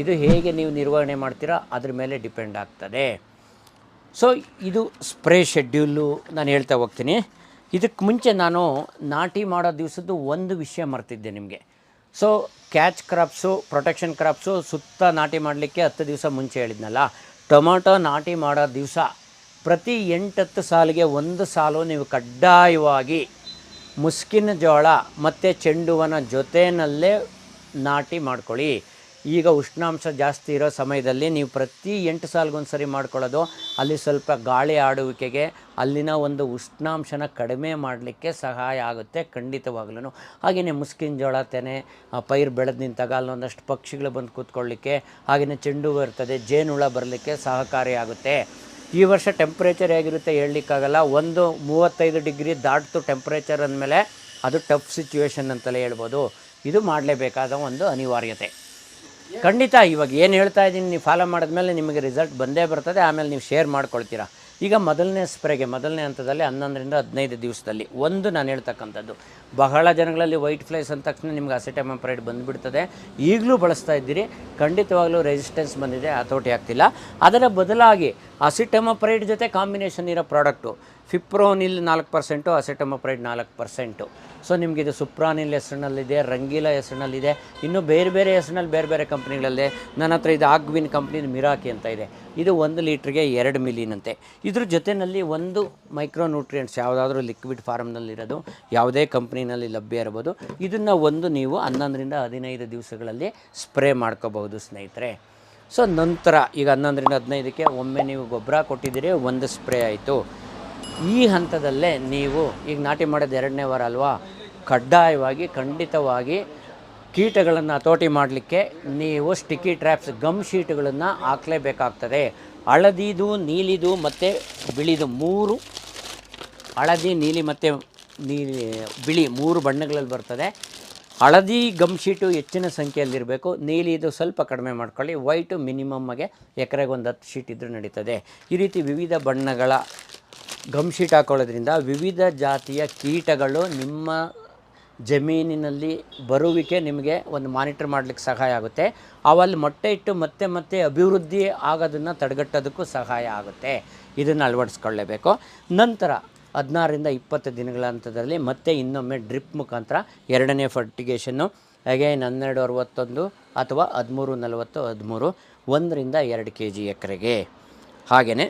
ಇದು ಹೇಗೆ ನೀವು ನಿರ್ವಹಣೆ ಮಾಡ್ತೀರಾ ಅದ್ರ ಮೇಲೆ ಡಿಪೆಂಡ್ ಆಗ್ತದೆ. ಸೊ ಇದು ಸ್ಪ್ರೇ ಶೆಡ್ಯೂಲು ನಾನು ಹೇಳ್ತಾ ಹೋಗ್ತೀನಿ. ಇದಕ್ಕೆ ಮುಂಚೆ ನಾನು ನಾಟಿ ಮಾಡೋ ದಿವಸದ್ದು ಒಂದು ವಿಷಯ ಮರ್ತಿದ್ದೆ ನಿಮಗೆ. So catch crops, protection crops ಸುತ್ತ ನಾಟಿ ಮಾಡಲಿಕ್ಕೆ ಹತ್ತು ದಿವಸ ಮುಂಚೆ ಹೇಳಿದ್ನಲ್ಲ. ಟೊಮೊಟೊ ನಾಟಿ ಮಾಡೋ ದಿವಸ ಪ್ರತಿ ಎಂಟತ್ತು ಸಾಲಿಗೆ ಒಂದು ಸಾಲು ನೀವು ಕಡ್ಡಾಯವಾಗಿ ಮುಸ್ಕಿನ ಜೋಳ ಮತ್ತು ಚೆಂಡುವನ ಜೊತೆಯಲ್ಲೇ ನಾಟಿ ಮಾಡ್ಕೊಳ್ಳಿ. ಈಗ ಉಷ್ಣಾಂಶ ಜಾಸ್ತಿ ಇರೋ ಸಮಯದಲ್ಲಿ ನೀವು ಪ್ರತಿ ಎಂಟು ಸಾಲಿಗೊಂದು ಸರಿ ಮಾಡ್ಕೊಳ್ಳೋದು, ಅಲ್ಲಿ ಸ್ವಲ್ಪ ಗಾಳಿ ಆಡುವಿಕೆಗೆ ಅಲ್ಲಿನ ಒಂದು ಉಷ್ಣಾಂಶನ ಕಡಿಮೆ ಮಾಡಲಿಕ್ಕೆ ಸಹಾಯ ಆಗುತ್ತೆ ಖಂಡಿತವಾಗ್ಲೂ ಹಾಗೆಯೇ ಮುಸ್ಕಿನ ಜೋಳ ತೆನೆ ಪೈರು ಬೆಳೆದು ನಿಂತಾಗ ಅಲ್ಲೊಂದಷ್ಟು ಪಕ್ಷಿಗಳು ಬಂದು ಕೂತ್ಕೊಳ್ಳಿಕ್ಕೆ, ಹಾಗೆಯೇ ಚೆಂಡು ಬರ್ತದೆ ಇರ್ತದೆ, ಜೇನುಹುಳ ಬರಲಿಕ್ಕೆ ಸಹಕಾರಿಯಾಗುತ್ತೆ. ಈ ವರ್ಷ ಟೆಂಪ್ರೇಚರ್ ಹೇಗಿರುತ್ತೆ ಹೇಳಲಿಕ್ಕಾಗಲ್ಲ, ಒಂದು ಮೂವತ್ತೈದು ಡಿಗ್ರಿ ದಾಟ್ತು ಟೆಂಪ್ರೇಚರ್ ಅಂದಮೇಲೆ ಅದು ಟಫ್ ಸಿಚುವೇಶನ್ ಅಂತಲೇ ಹೇಳ್ಬೋದು. ಇದು ಮಾಡಲೇಬೇಕಾದ ಒಂದು ಅನಿವಾರ್ಯತೆ. ಖಂಡಿತ ಇವಾಗ ಏನು ಹೇಳ್ತಾ ಇದ್ದೀನಿ, ನೀವು ಫಾಲೋ ಮಾಡಿದ್ಮೇಲೆ ನಿಮಗೆ ರಿಸಲ್ಟ್ ಬಂದೇ ಬರ್ತದೆ, ಆಮೇಲೆ ನೀವು ಶೇರ್ ಮಾಡ್ಕೊಳ್ತೀರಾ. ಈಗ ಮೊದಲನೇ ಸ್ಪ್ರೇಗೆ ಮೊದಲನೇ ಹಂತದಲ್ಲಿ ಹನ್ನೊಂದರಿಂದ ಹದಿನೈದು ದಿವಸದಲ್ಲಿ ಒಂದು ನಾನು ಹೇಳ್ತಕ್ಕಂಥದ್ದು. ಬಹಳ ಜನಗಳಲ್ಲಿ ವೈಟ್ ಫ್ಲೈಸ್ ಅಂದ ತಕ್ಷಣ ನಿಮ್ಗೆ ಅಸಿಟಮಪ್ರೈಡ್ ಬಂದುಬಿಡ್ತದೆ. ಈಗಲೂ ಬಳಸ್ತಾ ಇದ್ದೀರಿ, ಖಂಡಿತವಾಗಲೂ ರೆಸಿಸ್ಟೆನ್ಸ್ ಬಂದಿದೆ, ಹತೋಟಿ ಆಗ್ತಿಲ್ಲ. ಅದರ ಬದಲಾಗಿ ಅಸಿಟೆಮಪ್ರೈಡ್ ಜೊತೆ ಕಾಂಬಿನೇಷನ್ ಇರೋ ಪ್ರಾಡಕ್ಟು ಫಿಪ್ರೋನಿಲ್ ನಾಲ್ಕು ಪರ್ಸೆಂಟು, ಅಸೆಟಮೊಪ್ರೈಡ್ ನಾಲ್ಕು ಪರ್ಸೆಂಟು. ಸೊ, ನಿಮಗೆ ಇದು ಸುಪ್ರಾನಿಲ್ ಹೆಸರಿನಲ್ಲಿದೆ, ರಂಗೀಲಾ ಹೆಸರಿನಲ್ಲಿದೆ, ಇನ್ನೂ ಬೇರೆ ಬೇರೆ ಹೆಸರಿನಲ್ಲಿ ಬೇರೆ ಬೇರೆ ಕಂಪ್ನಿಗಳಲ್ಲೇ ನನ್ನ ಹತ್ರ ಇದು ಆಗ್ವಿನ್ ಕಂಪ್ನಿದು ಮಿರಾಕಿ ಅಂತ ಇದೆ. ಇದು ಒಂದು ಲೀಟ್ರಿಗೆ ಎರಡು ಮಿಲಿನಂತೆ ಇದ್ರ ಜೊತೆಯಲ್ಲಿ ಒಂದು ಮೈಕ್ರೋ ನ್ಯೂಟ್ರಿಯೆಂಟ್ಸ್ ಯಾವುದಾದ್ರೂ ಲಿಕ್ವಿಡ್ ಫಾರ್ಮ್ನಲ್ಲಿರೋದು, ಯಾವುದೇ ಕಂಪ್ನಿನಲ್ಲಿ ಲಭ್ಯ ಇರ್ಬೋದು. ಇದನ್ನು ಒಂದು ನೀವು ಹನ್ನೊಂದರಿಂದ ಹದಿನೈದು ದಿವಸಗಳಲ್ಲಿ ಸ್ಪ್ರೇ ಮಾಡ್ಕೋಬಹುದು ಸ್ನೇಹಿತರೆ. ಸೊ, ನಂತರ ಈಗ ಹನ್ನೊಂದರಿಂದ ಹದಿನೈದಕ್ಕೆ ಒಮ್ಮೆ ನೀವು ಗೊಬ್ಬರ ಕೊಟ್ಟಿದ್ದೀರಿ, ಒಂದು ಸ್ಪ್ರೇ ಆಯಿತು. ಈ ಹಂತದಲ್ಲೇ ನೀವು, ಈಗ ನಾಟಿ ಮಾಡೋದು ಎರಡನೇ ವಾರ ಅಲ್ವಾ, ಕಡ್ಡಾಯವಾಗಿ, ಖಂಡಿತವಾಗಿ ಕೀಟಗಳನ್ನು ಹತೋಟಿ ಮಾಡಲಿಕ್ಕೆ ನೀವು ಸ್ಟಿಕ್ಕಿ ಟ್ರ್ಯಾಪ್ಸ್ ಗಮ್ ಶೀಟ್ಗಳನ್ನು ಹಾಕಲೇಬೇಕಾಗ್ತದೆ. ಹಳದಿದು, ನೀಲಿದು ಮತ್ತು ಬಿಳಿದು ಮೂರು. ಹಳದಿ, ನೀಲಿ ಮತ್ತು ನೀಲಿ, ಬಿಳಿ ಮೂರು ಬಣ್ಣಗಳಲ್ಲಿ ಬರ್ತದೆ. ಹಳದಿ ಗಮ್ ಶೀಟು ಹೆಚ್ಚಿನ ಸಂಖ್ಯೆಯಲ್ಲಿರಬೇಕು. ನೀಲಿದು ಸ್ವಲ್ಪ ಕಡಿಮೆ ಮಾಡ್ಕೊಳ್ಳಿ. ವೈಟು ಮಿನಿಮಮ್ಗೆ ಎಕರೆಗೆ ಒಂದು ಹತ್ತು ಶೀಟ್ ಇದ್ದರೂ ನಡೀತದೆ. ಈ ರೀತಿ ವಿವಿಧ ಬಣ್ಣಗಳ ಗಮ್ ಶೀಟ್ ಹಾಕೊಳ್ಳೋದ್ರಿಂದ ವಿವಿಧ ಜಾತಿಯ ಕೀಟಗಳು ನಿಮ್ಮ ಜಮೀನಿನಲ್ಲಿ ಬರುವಿಕೆ ನಿಮಗೆ ಒಂದು ಮಾನಿಟರ್ ಮಾಡಲಿಕ್ಕೆ ಸಹಾಯ ಆಗುತ್ತೆ. ಅವಲ್ಲಿ ಮೊಟ್ಟೆ ಇಟ್ಟು ಮತ್ತೆ ಮತ್ತೆ ಅಭಿವೃದ್ಧಿ ಆಗೋದನ್ನು ತಡೆಗಟ್ಟೋದಕ್ಕೂ ಸಹಾಯ ಆಗುತ್ತೆ. ಇದನ್ನು ಅಳವಡಿಸ್ಕೊಳ್ಳೇಬೇಕು. ನಂತರ ಹದಿನಾರರಿಂದ ಇಪ್ಪತ್ತು ದಿನಗಳ ಹಂತದಲ್ಲಿ ಮತ್ತೆ ಇನ್ನೊಮ್ಮೆ ಡ್ರಿಪ್ ಮುಖಾಂತರ ಎರಡನೇ ಫರ್ಟಿಗೇಷನ್ನು ಅಗೈನ್ ಹನ್ನೆರಡು ಅರವತ್ತೊಂದು ಅಥವಾ ಹದಿಮೂರು ನಲವತ್ತು ಹದಿಮೂರು ಒಂದರಿಂದ ಎರಡು ಕೆ ಜಿ ಎಕರೆಗೆ. ಹಾಗೆಯೇ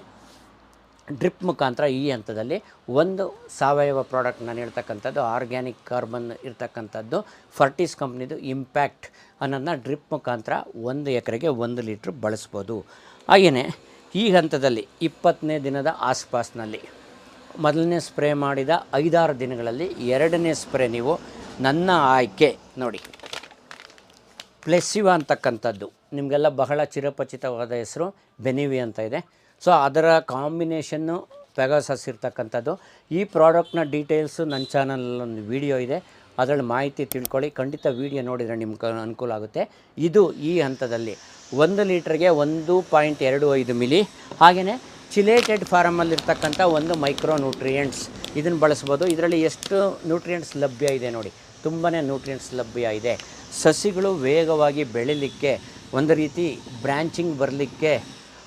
ಡ್ರಿಪ್ ಮುಖಾಂತರ ಈ ಹಂತದಲ್ಲಿ ಒಂದು ಸಾವಯವ ಪ್ರಾಡಕ್ಟ್ ನಾನು ಹೇಳ್ತಕ್ಕಂಥದ್ದು ಆರ್ಗ್ಯಾನಿಕ್ ಕಾರ್ಬನ್ ಇರ್ತಕ್ಕಂಥದ್ದು ಫರ್ಟಿಸ್ ಕಂಪ್ನಿದು ಇಂಪ್ಯಾಕ್ಟ್ ಅನ್ನೋದನ್ನ ಡ್ರಿಪ್ ಮುಖಾಂತರ ಒಂದು ಎಕರೆಗೆ ಒಂದು ಲೀಟ್ರ್ ಬಳಸ್ಬೋದು. ಹಾಗೆಯೇ ಈ ಹಂತದಲ್ಲಿ ಇಪ್ಪತ್ತನೇ ದಿನದ ಆಸ್ಪಾಸ್ನಲ್ಲಿ ಮೊದಲನೇ ಸ್ಪ್ರೇ ಮಾಡಿದ ಐದಾರು ದಿನಗಳಲ್ಲಿ ಎರಡನೇ ಸ್ಪ್ರೇ ನೀವು ನನ್ನ ಆಯ್ಕೆ ನೋಡಿ. ಪ್ಲೆಸಿವಾ ಅಂತಕ್ಕಂಥದ್ದು. ನಿಮಗೆಲ್ಲ ಬಹಳ ಚಿರಪಚಿತವಾದ ಹೆಸರು ಬೆನಿವಿ ಅಂತ ಇದೆ. ಸೊ ಅದರ ಕಾಂಬಿನೇಷನ್ನು ಪೆಗಾಸಸ್ ಇರ್ತಕ್ಕಂಥದ್ದು. ಈ ಪ್ರಾಡಕ್ಟ್ನ ಡೀಟೇಲ್ಸು ನನ್ನ ಚಾನಲಲ್ಲೊಂದು ವಿಡಿಯೋ ಇದೆ. ಅದರಲ್ಲಿ ಮಾಹಿತಿ ತಿಳ್ಕೊಳ್ಳಿ. ಖಂಡಿತ ವಿಡಿಯೋ ನೋಡಿದರೆ ನಿಮ್ಗೆ ಅನುಕೂಲ ಆಗುತ್ತೆ. ಇದು ಈ ಹಂತದಲ್ಲಿ ಒಂದು ಲೀಟ್ರಿಗೆ ಒಂದು ಪಾಯಿಂಟ್ ಎರಡು ಐದು ಮಿಲಿ. ಹಾಗೆಯೇ ಚಿಲೇಟೆಡ್ ಫಾರಮಲ್ಲಿರ್ತಕ್ಕಂಥ ಒಂದು ಮೈಕ್ರೋ ನ್ಯೂಟ್ರಿಯೆಂಟ್ಸ್ ಇದನ್ನು ಬಳಸ್ಬೋದು. ಇದರಲ್ಲಿ ಎಷ್ಟು ನ್ಯೂಟ್ರಿಯೆಂಟ್ಸ್ ಲಭ್ಯ ಇದೆ ನೋಡಿ. ತುಂಬಾ ನ್ಯೂಟ್ರಿಯೆಂಟ್ಸ್ ಲಭ್ಯ ಇದೆ. ಸಸಿಗಳು ವೇಗವಾಗಿ ಬೆಳಿಲಿಕ್ಕೆ, ಒಂದು ರೀತಿ ಬ್ರ್ಯಾಂಚಿಂಗ್ ಬರಲಿಕ್ಕೆ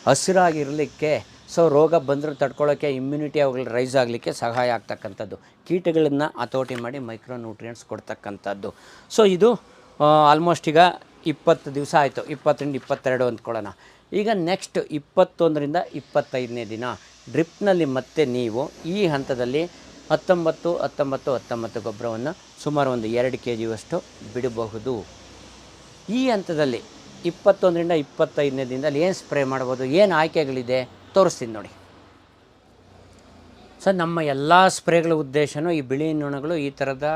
ಹಸಿರಾಗಿರಲಿಕ್ಕೆ ಸೊ ರೋಗ ಬಂದರೂ ತಡ್ಕೊಳ್ಳೋಕ್ಕೆ ಇಮ್ಯುನಿಟಿ ಅವುಗಳು ರೈಸ್ ಆಗಲಿಕ್ಕೆ ಸಹಾಯ ಆಗ್ತಕ್ಕಂಥದ್ದು. ಕೀಟಗಳನ್ನು ಹತೋಟಿ ಮಾಡಿ ಮೈಕ್ರೋ ನ್ಯೂಟ್ರಿಯೆಂಟ್ಸ್ ಕೊಡ್ತಕ್ಕಂಥದ್ದು. ಸೊ ಇದು ಆಲ್ಮೋಸ್ಟ್ ಈಗ ಇಪ್ಪತ್ತು ದಿವಸ ಆಯಿತು. ಇಪ್ಪತ್ತರಿಂದ ಇಪ್ಪತ್ತೆರಡು ಅಂದ್ಕೊಳ್ಳೋಣ. ಈಗ ನೆಕ್ಸ್ಟ್ ಇಪ್ಪತ್ತೊಂದರಿಂದ ಇಪ್ಪತ್ತೈದನೇ ದಿನ. ಡ್ರಿಪ್ನಲ್ಲಿ ಮತ್ತೆ ನೀವು ಈ ಹಂತದಲ್ಲಿ ಹತ್ತೊಂಬತ್ತು ಹತ್ತೊಂಬತ್ತು ಹತ್ತೊಂಬತ್ತು ಗೊಬ್ಬರವನ್ನು ಸುಮಾರು ಒಂದು ಎರಡು ಕೆ ಜಿಯಷ್ಟು ಬಿಡಬಹುದು. ಈ ಹಂತದಲ್ಲಿ ಇಪ್ಪತ್ತೊಂದರಿಂದ ಇಪ್ಪತ್ತೈದನೇ ದಿನದಲ್ಲಿ ಏನು ಸ್ಪ್ರೇ ಮಾಡ್ಬೋದು, ಏನು ಆಯ್ಕೆಗಳಿದೆ, ತೋರಿಸ್ತೀನಿ ನೋಡಿ. ಸೊ ನಮ್ಮ ಎಲ್ಲ ಸ್ಪ್ರೇಗಳ ಉದ್ದೇಶವೂ ಈ ಬಿಳಿ ನೊಣಗಳು, ಈ ಥರದ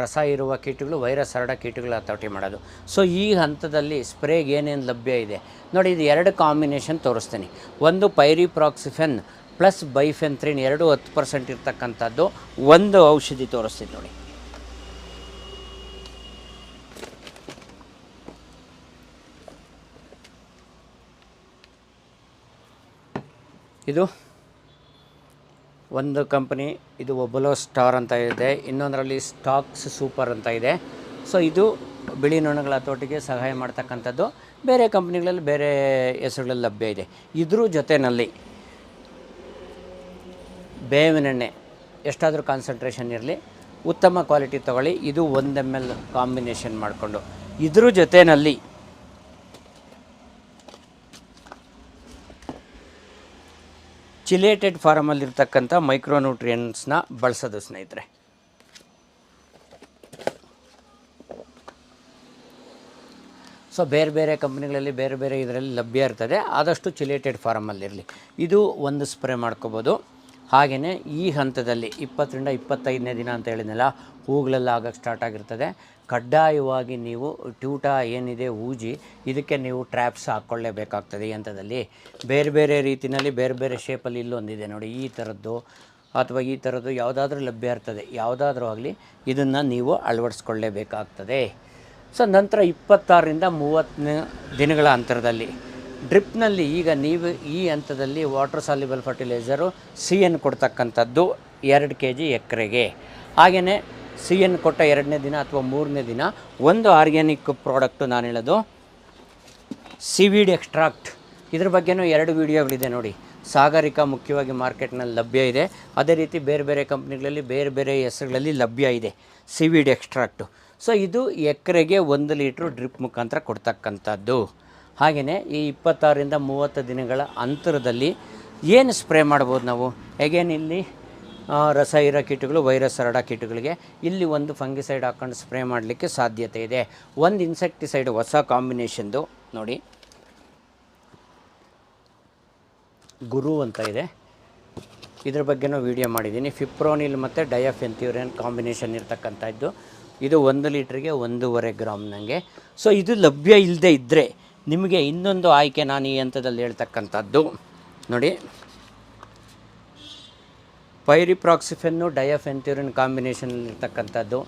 ರಸ ಇರುವ ಕೀಟಗಳು, ವೈರಸ್ ಹರಡ ಕೀಟಗಳು ಹತೋಟಿ ಮಾಡೋದು. ಸೊ ಈ ಹಂತದಲ್ಲಿ ಸ್ಪ್ರೇಗೆ ಏನೇನು ಲಭ್ಯ ಇದೆ? ನೋಡಿ, ಇದು ಎರಡು ಕಾಂಬಿನೇಷನ್ ತೋರಿಸ್ತೀನಿ. ಒಂದು ಪೈರಿಪ್ರಾಕ್ಸಿಫೆನ್ ಪ್ಲಸ್ ಬೈಫೆನ್ತ್ರಿನ್ ಎರಡು ಹತ್ತು ಪರ್ಸೆಂಟ್ ಇರ್ತಕ್ಕಂಥದ್ದು, ಒಂದು ಔಷಧಿ ತೋರಿಸ್ತೀನಿ ನೋಡಿ. ಇದು ಒಂದು ಕಂಪನಿ, ಇದು ಒಬಲೋ ಸ್ಟಾರ್ ಅಂತ ಇದೆ. ಇನ್ನೊಂದರಲ್ಲಿ ಸ್ಟಾಕ್ಸ್ ಸೂಪರ್ ಅಂತ ಇದೆ. ಸೊ ಇದು ಬಿಳಿ ನೊಣಗಳ ತೋಟಿಗೆ ಸಹಾಯ ಮಾಡ್ತಕ್ಕಂಥದ್ದು. ಬೇರೆ ಕಂಪ್ನಿಗಳಲ್ಲಿ ಬೇರೆ ಹೆಸರುಗಳಲ್ಲಿ ಲಭ್ಯ ಇದೆ. ಇದ್ರ ಜೊತೆಯಲ್ಲಿ ಬೇವಿನೆಣ್ಣೆ ಎಷ್ಟಾದರೂ ಕಾನ್ಸಂಟ್ರೇಷನ್ ಇರಲಿ, ಉತ್ತಮ ಕ್ವಾಲಿಟಿ ತೊಗೊಳ್ಳಿ. ಇದು ಒಂದು ಎಂ ಎಲ್ ಕಾಂಬಿನೇಷನ್ ಮಾಡಿಕೊಂಡು. ಇದ್ರ ಜೊತೆಯಲ್ಲಿ ಚಿಲೇಟೆಡ್ ಫಾರಮಲ್ಲಿರ್ತಕ್ಕಂಥ ಮೈಕ್ರೋನ್ಯೂಟ್ರಿಯನ್ಸ್ನ ಬಳಸೋದು ಸ್ನೇಹಿತರೆ. ಸೊ ಬೇರೆ ಬೇರೆ ಕಂಪ್ನಿಗಳಲ್ಲಿ ಬೇರೆ ಬೇರೆ ಇದರಲ್ಲಿ ಲಭ್ಯ ಇರ್ತದೆ. ಆದಷ್ಟು ಚಿಲೇಟೆಡ್ ಫಾರಮಲ್ಲಿರಲಿ. ಇದು ಒಂದು ಸ್ಪ್ರೇ ಮಾಡ್ಕೋಬೋದು. ಹಾಗೆಯೇ ಈ ಹಂತದಲ್ಲಿ ಇಪ್ಪತ್ತರಿಂದ ಇಪ್ಪತ್ತೈದನೇ ದಿನ ಅಂತ ಹೇಳಿದ್ನಲ್ಲ, ಹೂಗಳೆಲ್ಲ ಆಗಕ್ಕೆ ಸ್ಟಾರ್ಟ್ ಆಗಿರ್ತದೆ. ಕಡ್ಡಾಯವಾಗಿ ನೀವು ಟ್ಯೂಟ ಏನಿದೆ ಊಜಿ, ಇದಕ್ಕೆ ನೀವು ಟ್ರ್ಯಾಪ್ಸ್ ಹಾಕ್ಕೊಳ್ಳೇಬೇಕಾಗ್ತದೆ ಈ ಹಂತದಲ್ಲಿ. ಬೇರೆ ಬೇರೆ ರೀತಿಯಲ್ಲಿ ಬೇರೆ ಬೇರೆ ಶೇಪಲ್ಲಿ ಇಲ್ಲೊಂದಿದೆ ನೋಡಿ, ಈ ಥರದ್ದು ಅಥವಾ ಈ ಥರದ್ದು ಯಾವುದಾದ್ರೂ ಲಭ್ಯ ಇರ್ತದೆ. ಯಾವುದಾದ್ರೂ ಆಗಲಿ ಇದನ್ನು ನೀವು ಅಳವಡಿಸ್ಕೊಳ್ಳೇಬೇಕಾಗ್ತದೆ. ಸೊ, ನಂತರ ಇಪ್ಪತ್ತಾರರಿಂದ ಮೂವತ್ತನೇ ದಿನಗಳ ಅಂತರದಲ್ಲಿ. ಡ್ರಿಪ್ನಲ್ಲಿ ಈಗ ನೀವು ಈ ಹಂತದಲ್ಲಿ water soluble fertiliser C N ಕೊಡ್ತಕ್ಕಂಥದ್ದು ಎರಡು ಕೆ ಜಿ ಎಕರೆಗೆ. ಹಾಗೆಯೇ ಸಿ ಎನ್ ಕೊಟ್ಟ ಎರಡನೇ ದಿನ ಅಥವಾ ಮೂರನೇ ದಿನ ಒಂದು ಆರ್ಗ್ಯಾನಿಕ್ ಪ್ರಾಡಕ್ಟು ನಾನು ಹೇಳೋದು ಸಿವಿಡ್ ಎಕ್ಸ್ಟ್ರಾಕ್ಟ್ ಇದ್ರ ಬಗ್ಗೆನೂ ಎರಡು ವೀಡಿಯೋಗಳಿದೆ ನೋಡಿ. ಸಾಗರಿಕ ಮುಖ್ಯವಾಗಿ ಮಾರ್ಕೆಟ್ನಲ್ಲಿ ಲಭ್ಯ ಇದೆ. ಅದೇ ರೀತಿ ಬೇರೆ ಬೇರೆ ಕಂಪ್ನಿಗಳಲ್ಲಿ ಬೇರೆ ಬೇರೆ ಹೆಸರುಗಳಲ್ಲಿ ಲಭ್ಯ ಇದೆ ಸಿವಿಡ್ ಎಕ್ಸ್ಟ್ರಾಕ್ಟು ಸೊ ಇದು ಎಕರೆಗೆ ಒಂದು ಲೀಟ್ರು ಡ್ರಿಪ್ ಮುಖಾಂತರ ಕೊಡ್ತಕ್ಕಂಥದ್ದು. ಹಾಗೆಯೇ ಈ ಇಪ್ಪತ್ತಾರರಿಂದ ಮೂವತ್ತು ದಿನಗಳ ಅಂತರದಲ್ಲಿ ಏನು ಸ್ಪ್ರೇ ಮಾಡ್ಬೋದು ನಾವು? ಆ, ರಸ ಇರೋ ಕೀಟಗಳು, ವೈರಸ್ ಹರಡೋ ಕೀಟಗಳಿಗೆ ಇಲ್ಲಿ ಒಂದು ಫಂಗಿಸೈಡ್ ಹಾಕೊಂಡು ಸ್ಪ್ರೇ ಮಾಡಲಿಕ್ಕೆ ಸಾಧ್ಯತೆ ಇದೆ. ಒಂದು ಇನ್ಸೆಕ್ಟಿಸೈಡ್ ಹೊಸ ಕಾಂಬಿನೇಷನ್ದು, ನೋಡಿ. ಗುರು ಅಂತ ಇದೆ. ಇದ್ರ ಬಗ್ಗೆನೂ ವಿಡಿಯೋ ಮಾಡಿದ್ದೀನಿ. ಫಿಪ್ರೋನಿಲ್ ಮತ್ತು ಡಯಫೆಂಥ್ಯೂರಿಯನ್ ಕಾಂಬಿನೇಷನ್ ಇರ್ತಕ್ಕಂಥದ್ದು. ಇದು ಒಂದು ಲೀಟ್ರಿಗೆ ಒಂದೂವರೆ ಗ್ರಾಮ್ ನನಗೆ ಸೊ ಇದು ಲಭ್ಯ ಇಲ್ಲದೆ ಇದ್ದರೆ ನಿಮಗೆ ಇನ್ನೊಂದು ಆಯ್ಕೆ ನಾನು ಈ ಹಂತದಲ್ಲಿ ಹೇಳ್ತಕ್ಕಂಥದ್ದು. ನೋಡಿ. Pyriproxyfen diafenthiuron ಕಾಂಬಿನೇಷನಲ್ಲಿರ್ತಕ್ಕಂಥದ್ದು.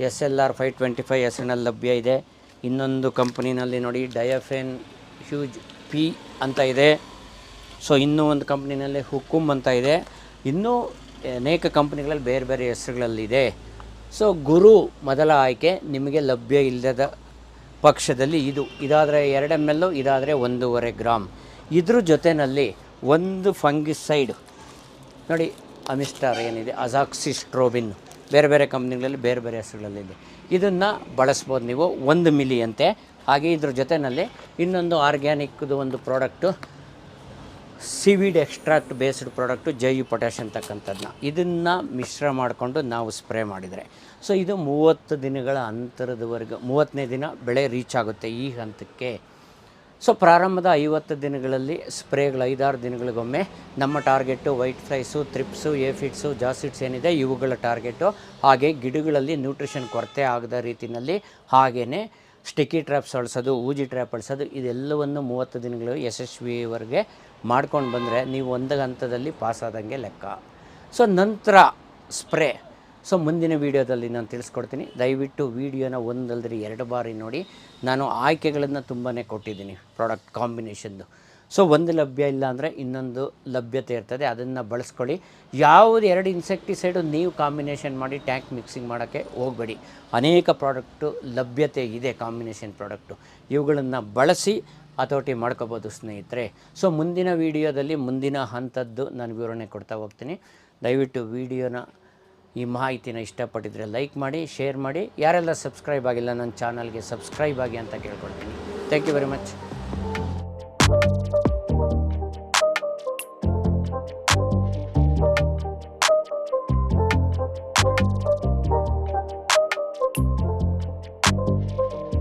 S L R five twenty five ಹೆಸರಿನಲ್ಲಿ ಲಭ್ಯ ಇದೆ. ಇನ್ನೊಂದು ಕಂಪ್ನಿನಲ್ಲಿ ನೋಡಿ, ಡಯಫೆನ್ ಹ್ಯೂಜ್ ಪಿ ಅಂತ ಇದೆ. ಸೊ, ಇನ್ನೂ ಒಂದು ಕಂಪ್ನಿನಲ್ಲಿ ಹುಕುಮ್ ಅಂತ ಇದೆ. ಇನ್ನೂ ಅನೇಕ ಕಂಪ್ನಿಗಳಲ್ಲಿ ಬೇರೆ ಬೇರೆ ಹೆಸರುಗಳಲ್ಲಿದೆ. ಸೊ, ಗುರು ಮೊದಲ ಆಯ್ಕೆ ನಿಮಗೆ ಲಭ್ಯ ಇಲ್ಲದ ಪಕ್ಷದಲ್ಲಿ ಇದು. ಇದಾದರೆ ಎರಡು ಎಂ ಎಲ್ಲು ಇದಾದರೆ ಒಂದೂವರೆ ಗ್ರಾಮ್ ಇದ್ರ ಜೊತೆಯಲ್ಲಿ ಒಂದು ಫಂಗಿಸೈಡ್. ನೋಡಿ ಅಮಿಸ್ಟಾರ್ ಏನಿದೆ? ಅಜಾಕ್ಸಿಸ್ಟ್ರೋಬಿನ್ ಬೇರೆ ಬೇರೆ ಕಂಪ್ನಿಗಳಲ್ಲಿ ಬೇರೆ ಬೇರೆ ಹೆಸರುಗಳಲ್ಲಿದೆ ಇದನ್ನು ಬಳಸ್ಬೋದು ನೀವು ಒಂದು ಮಿಲಿ ಅಂತೆ. ಹಾಗೆ ಇದ್ರ ಜೊತೆಯಲ್ಲಿ ಇನ್ನೊಂದು ಆರ್ಗ್ಯಾನಿಕ್ದು ಒಂದು product seaweed extract based product Jai potash ಅಂತಕ್ಕಂಥದ್ದನ್ನ ಇದನ್ನು ಮಿಶ್ರ ಮಾಡಿಕೊಂಡು ನಾವು ಸ್ಪ್ರೇ ಮಾಡಿದರೆ. ಸೊ ಇದು ಮೂವತ್ತು ದಿನಗಳ ಅಂತರದವರೆಗೂ, ಮೂವತ್ತನೇ ದಿನ ಬೆಳೆ ರೀಚ್ ಆಗುತ್ತೆ ಈ ಹಂತಕ್ಕೆ. ಸೊ ಪ್ರಾರಂಭದ ಐವತ್ತು ದಿನಗಳಲ್ಲಿ ಸ್ಪ್ರೇಗಳು, ಐದಾರು ದಿನಗಳಿಗೊಮ್ಮೆ ನಮ್ಮ target white flies thrips aphids, jassids ಏನಿದೆ ಇವುಗಳ ಟಾರ್ಗೆಟು ಹಾಗೆ ಗಿಡಗಳಲ್ಲಿ ನ್ಯೂಟ್ರಿಷನ್ ಕೊರತೆ ಆಗದ ರೀತಿಯಲ್ಲಿ ಹಾಗೇ ಸ್ಟಿಕ್ಕಿ ಟ್ರ್ಯಾಪ್ಸ್ ಅಳಿಸೋದು, ಊಜಿ ಟ್ರ್ಯಾಪ್ ಅಳಿಸೋದು, ಇದೆಲ್ಲವನ್ನು ಮೂವತ್ತು ದಿನಗಳು ಯಶಸ್ವಿವರೆಗೆ ಮಾಡ್ಕೊಂಡು ಬಂದರೆ ನೀವು ಒಂದು ಹಂತದಲ್ಲಿ ಪಾಸಾದಂಗೆ ಲೆಕ್ಕ. ಸೊ ನಂತರ ಸ್ಪ್ರೇ. ಸೊ, ಮುಂದಿನ ವೀಡಿಯೋದಲ್ಲಿ ನಾನು ತಿಳಿಸ್ಕೊಡ್ತೀನಿ. ದಯವಿಟ್ಟು ವೀಡಿಯೋನ ಒಂದಲ್ದ್ರೆ ಎರಡು ಬಾರಿ ನೋಡಿ. ನಾನು ಆಯ್ಕೆಗಳನ್ನು ತುಂಬಾ ಕೊಟ್ಟಿದ್ದೀನಿ ಪ್ರಾಡಕ್ಟ್ ಕಾಂಬಿನೇಷನ್ದು. ಸೊ, ಒಂದು ಲಭ್ಯ ಇಲ್ಲ ಅಂದರೆ ಇನ್ನೊಂದು ಲಭ್ಯತೆ ಇರ್ತದೆ. ಅದನ್ನು ಬಳಸ್ಕೊಳ್ಳಿ. ಯಾವುದು ಎರಡು ಇನ್ಸೆಕ್ಟಿಸೈಡು ನೀವು ಕಾಂಬಿನೇಷನ್ ಮಾಡಿ ಟ್ಯಾಂಕ್ ಮಿಕ್ಸಿಂಗ್ ಮಾಡೋಕ್ಕೆ ಹೋಗಬೇಡಿ. ಅನೇಕ ಪ್ರಾಡಕ್ಟು ಲಭ್ಯತೆ ಇದೆ ಕಾಂಬಿನೇಷನ್ ಪ್ರಾಡಕ್ಟು. ಇವುಗಳನ್ನು ಬಳಸಿ ಹತೋಟಿ ಮಾಡ್ಕೋಬೋದು ಸ್ನೇಹಿತರೆ. ಸೊ, ಮುಂದಿನ ವೀಡಿಯೋದಲ್ಲಿ ಮುಂದಿನ ಹಂತದ್ದು ನಾನು ವಿವರಣೆ ಕೊಡ್ತಾ ಹೋಗ್ತೀನಿ. ದಯವಿಟ್ಟು ವೀಡಿಯೋನ ಈ ಮಾಹಿತಿನ ಇಷ್ಟಪಟ್ಟಿದ್ರೆ ಲೈಕ್ ಮಾಡಿ, ಶೇರ್ ಮಾಡಿ. ಯಾರೆಲ್ಲ ಸಬ್ಸ್ಕ್ರೈಬ್ ಆಗಿಲ್ಲ, ನನ್ನ ಚಾನಲ್ಗೆ ಸಬ್ಸ್ಕ್ರೈಬ್ ಆಗಿ ಅಂತ ಕೇಳ್ಕೊಳ್ತೀನಿ. Thank you very much